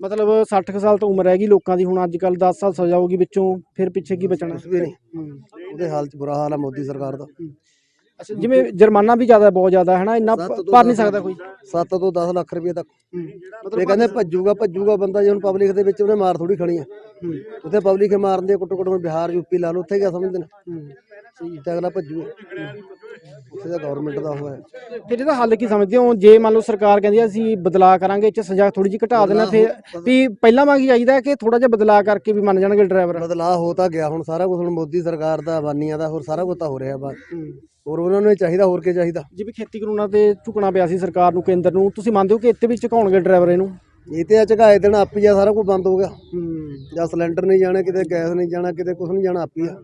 ਮਤਲਬ 60 ਕੁ ਸਾਲ ਤਾਂ ਉਮਰ ਹੈਗੀ ਲੋਕਾਂ ਦੀ ਹੁਣ ਅੱਜ ਕੱਲ 10 ਸਾਲ ਸਜ਼ਾ ਹੋਗੀ ਵਿੱਚੋਂ ਫਿਰ ਪਿੱਛੇ ਕੀ ਬਚਣਾ? ਕੁਛ ਵੀ ਨਹੀਂ। ਉਹਦੇ ਹਾਲ ਚ ਬੁਰਾ ਹਾਲ ਹੈ ਮੋਦੀ ਸਰਕਾਰ ਦਾ। ਅੱਛਾ ਜਿਵੇਂ ਜੁਰਮਾਨਾ ਵੀ ਜ਼ਿਆਦਾ ਬਹੁਤ ਜ਼ਿਆਦਾ ਹੈ ਨਾ ਇੰਨਾ ਸੱਤ ਤੋਂ ਭਰ ਨਹੀਂ ਦਸ ਸਕਦਾ ਕੋਈ। 7 ਤੋਂ 10 ਲੱਖ ਰੁਪਏ ਤੱਕ। ਮਤਲਬ ਇਹ ਕਹਿੰਦੇ ਭੱਜੂਗਾ ਭੱਜੂਗਾ ਬੰਦਾ ਜੇ ਹੁਣ ਪਬਲਿਕ ਦੇ ਵਿੱਚ ਉਹਨੇ ਮਾਰ ਥੋੜੀ ਖਣੀ ਆ। ਉੱਥੇ ਪਬਲਿਕ ਮਾਰਨ ਦੇ ਕੁੱਟ ਕੁੱਟ ਬਿਹਾਰ ਯੂਪੀ ਲਾ ਲਓ ਉੱਥੇ ਕਿਆ ਸਮਝਦੇ ਨੇ? ਸਹੀ ਤੇ ਅਗਲਾ ਭੱਜੂਗਾ। ਉੱਥੇ ਦਾ ਗਵਰਨਮੈਂਟ ਦਾ ਹੋਇਆ। ਫਿਰ ਇਹਦਾ ਹੱਲ ਕੀ ਸਮਝਦੇ ਹੋ? ਜੇ ਮੰਨ ਲਓ ਸਰਕਾਰ ਕਹਿੰਦੀ ਆ ਅਸੀਂ ਬਦਲਾਅ ਕਰਾਂਗੇ ਇਹ ਚ ਸਜ਼ਾ ਥੋੜੀ ਜਿਹੀ ਘਟਾ ਦੇਣਾ ਫਿਰ ਵੀ ਪਹਿਲਾਂ ਵਾਂਗ ਹੀ ਚਾਹੀਦਾ ਕਿ ਥੋੜਾ ਜਿਹਾ ਬਦਲਾਅ ਕਰਕੇ ਵੀ ਮੰਨ ਜਾਣਗੇ ਡਰਾਈਵਰ? ਬਦਲਾਅ ਹੋ ਤਾਂ ਗਿਆ ਹੁਣ ਸਾਰਾ ਕੁਝ ਹੁਣ ਮੋਦੀ ਸਰਕਾਰ ਦਾ ਬਾਨੀਆਂ ਦਾ ਹੋਰ ਸਾਰਾ ਕੁਝ ਤਾਂ ਹੋ ਰਿਹਾ ਬਾ ਹੋਰ ਉਹਨਾਂ ਨੂੰ ਇਹ ਚਾਹੀਦਾ ਹੋਰ ਕੀ ਚਾਹੀਦਾ? ਜਿਵੇਂ ਖੇਤੀ ਕਾਨੂੰਨਾਂ ਤੇ ਝੁਕਣਾ ਪਿਆ ਸੀ ਸਰਕਾਰ ਨੂੰ ਕੇਂਦਰ ਨੂੰ ਤੁਸੀਂ ਮੰਨਦੇ ਹੋ ਕਿ ਇੱਥੇ ਵੀ ਝੁਕਾਉਣਗੇ ਡਰਾਈਵਰ ਇਹਨੂੰ? ਇਹ ਤੇ ਆ ਝਗਾਏ ਦੇਣ ਆਪੀ ਆ ਸਾਰਾ ਕੁਝ ਬੰਦ ਹੋ ਗਿਆ। ਜਾਂ ਸਿਲੰਡਰ ਨਹੀਂ ਜਾਣਾ ਕਿਤੇ ਗੈਸ ਨਹੀਂ ਜਾਣਾ ਕਿਤੇ ਕੁਝ ਨਹੀਂ ਜਾਣਾ ਆਪੀ ਆ।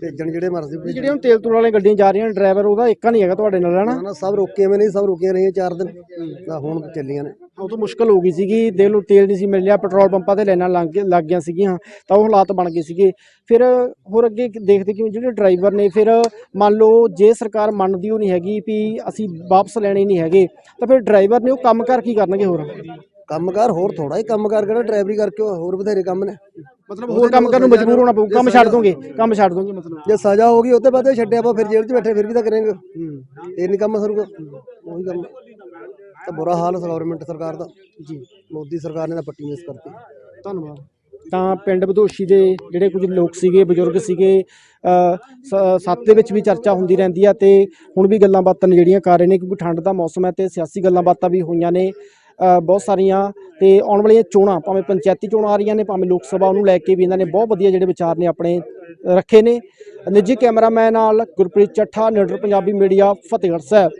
ਭੇਜਣ ਜਿਹੜੇ ਮਰਜ਼ੀ ਭੇਜਣ। ਜਿਹੜੇ ਹੁਣ ਤੇਲ ਤੂਲ ਵਾਲੀਆਂ ਗੱਡੀਆਂ ਜਾ ਰਹੀਆਂ ਡਰਾਈਵਰ ਉਹਦਾ ਇੱਕਾ ਨਹੀਂ ਹੈਗਾ ਤੁਹਾਡੇ ਨਾਲ ਹਨਾ? ਨਾ, ਨਾ ਸਭ ਰੋਕੀਆਂ ਵੀ ਨਹੀਂ ਸਭ ਰੁਕੀਆਂ ਰਹੀਆਂ ਚਾਰ ਦਿਨ। ਨਾ ਹੁਣ ਚੱਲੀਆਂ ਨੇ। ਉਹ ਤੋਂ ਮੁਸ਼ਕਲ ਹੋ ਗਈ ਸੀਗੀ ਦੇਖ ਲਓ ਤੇਲ ਨਹੀਂ ਸੀ ਮਿਲ ਰਿਹਾ ਪੈਟਰੋਲ ਪੰਪਾਂ ਤੇ ਲਾਈਨਾਂ ਲੱਗ ਗਿਆ- ਲੱਗ ਗਈਆਂ ਸੀਗੀਆਂ ਤਾਂ ਉਹ ਹਾਲਾਤ ਬਣ ਗਏ ਸੀਗੇ। ਫਿਰ ਹੋਰ ਅੱਗੇ ਕੀ ਦੇਖਦੇ ਕਿ ਜਿਹੜੇ ਡਰਾਈਵਰ ਨੇ ਫਿਰ ਮੰਨ ਲਓ ਜੇ ਸਰਕਾਰ ਮੰਨਦੀ ਉਹ ਨਹੀਂ ਹੈਗੀ ਵੀ ਅਸੀਂ ਵਾਪਸ ਲੈਣੇ ਨਹੀਂ ਹੈਗੇ ਤਾਂ ਫਿਰ ਡਰਾਈਵਰ ਨੇ ਉਹ ਕੰਮ ਕਰ ਕੀ ਕਰਨਗੇ ਹੋਰ? ਕੰਮਕਾਰ ਹੋਰ ਥੋੜਾ ਹੀ ਕੰਮਕਾਰ ਕਿਹੜਾ ਡਰਾਈਵਰੀ ਕਰਕੇ ਹੋਰ ਬਥੇਰੇ ਕੰਮ ਨੇ। ਮਤਲਬ ਹੋਰ ਕੰਮ ਕਰਨ ਨੂੰ ਮਜਬੂਰ ਹੋਣਾ ਪਊ ਕੰਮ ਛੱਡ ਦੋਗੇ ਕੰਮ ਛੱਡ ਦੋਗੇ ਮਤਲਬ। ਜੇ ਸਜ਼ਾ ਹੋ ਗਈ ਉਹਦੇ ਬਾਅਦ ਇਹ ਛੱਡਿਆ ਆਪਾਂ ਫਿਰ ਜੇਲ੍ਹ 'ਚ ਬੈਠੇ ਫਿਰ ਵੀ ਤਾਂ ਕਰਾਂਗੇ। ਇਹ ਨਹੀਂ ਕੰਮ ਸਰੂਗਾ ਉਹੀ ਕੰਮ ਤਾਂ ਬੁਰਾ ਹਾਲ ਹੈ ਗਵਰਨਮੈਂਟ ਸਰਕਾਰ ਦਾ। ਜੀ। ਮੋਦੀ ਸਰਕਾਰ ਨੇ ਤਾਂ ਪੱਟੀ ਮਿਸ ਕਰਤੀ। ਧੰਨਵਾਦ। ਤਾਂ ਪਿੰਡ ਬਧੋਸ਼ੀ ਦੇ ਜਿਹੜੇ ਕੁਝ ਲੋਕ ਸੀਗੇ ਬਜ਼ੁਰਗ ਸੀਗੇ ਸੱਤ ਦੇ ਵਿੱਚ ਵੀ ਚਰਚਾ ਹੁੰਦੀ ਰਹਿੰਦੀ ਆ ਤੇ ਹੁਣ ਵੀ ਗੱਲਾਂ ਬਾਤਾਂ ਜਿਹੜੀਆਂ ਕਰ ਰਹੇ ਨੇ ਕਿਉਂਕਿ ਠੰਡ ਦਾ ਮੌਸਮ ਹੈ ਤੇ ਸਿਆਸੀ ਗੱਲਾਂ ਬਾਤਾਂ ਵੀ ਹੋਈਆਂ ਨੇ। ਬਹੁਤ ਸਾਰੀਆਂ ਤੇ ਆਉਣ ਵਾਲੀਆਂ ਚੋਣਾਂ, ਭਾਵੇਂ ਪੰਚਾਇਤੀ ਚੋਣਾਂ ਆ ਰਹੀਆਂ ਨੇ, ਭਾਵੇਂ ਲੋਕ ਸਭਾ ਉਹਨੂੰ ਲੈ ਕੇ ਵੀ ਇਹਨਾਂ ਨੇ ਬਹੁਤ ਵਧੀਆ ਜਿਹੜੇ ਵਿਚਾਰ ਨੇ ਆਪਣੇ ਰੱਖੇ ਨੇ। ਨਿੱਜੀ ਕੈਮਰਾਮੈਨ ਨਾਲ ਗੁਰਪ੍ਰੀਤ ਚੱਠਾ ਨਿਡਰ ਪੰਜਾਬੀ ਮੀਡੀਆ, ਫਤਿਹਗੜ੍ਹ ਸਾਹਿਬ।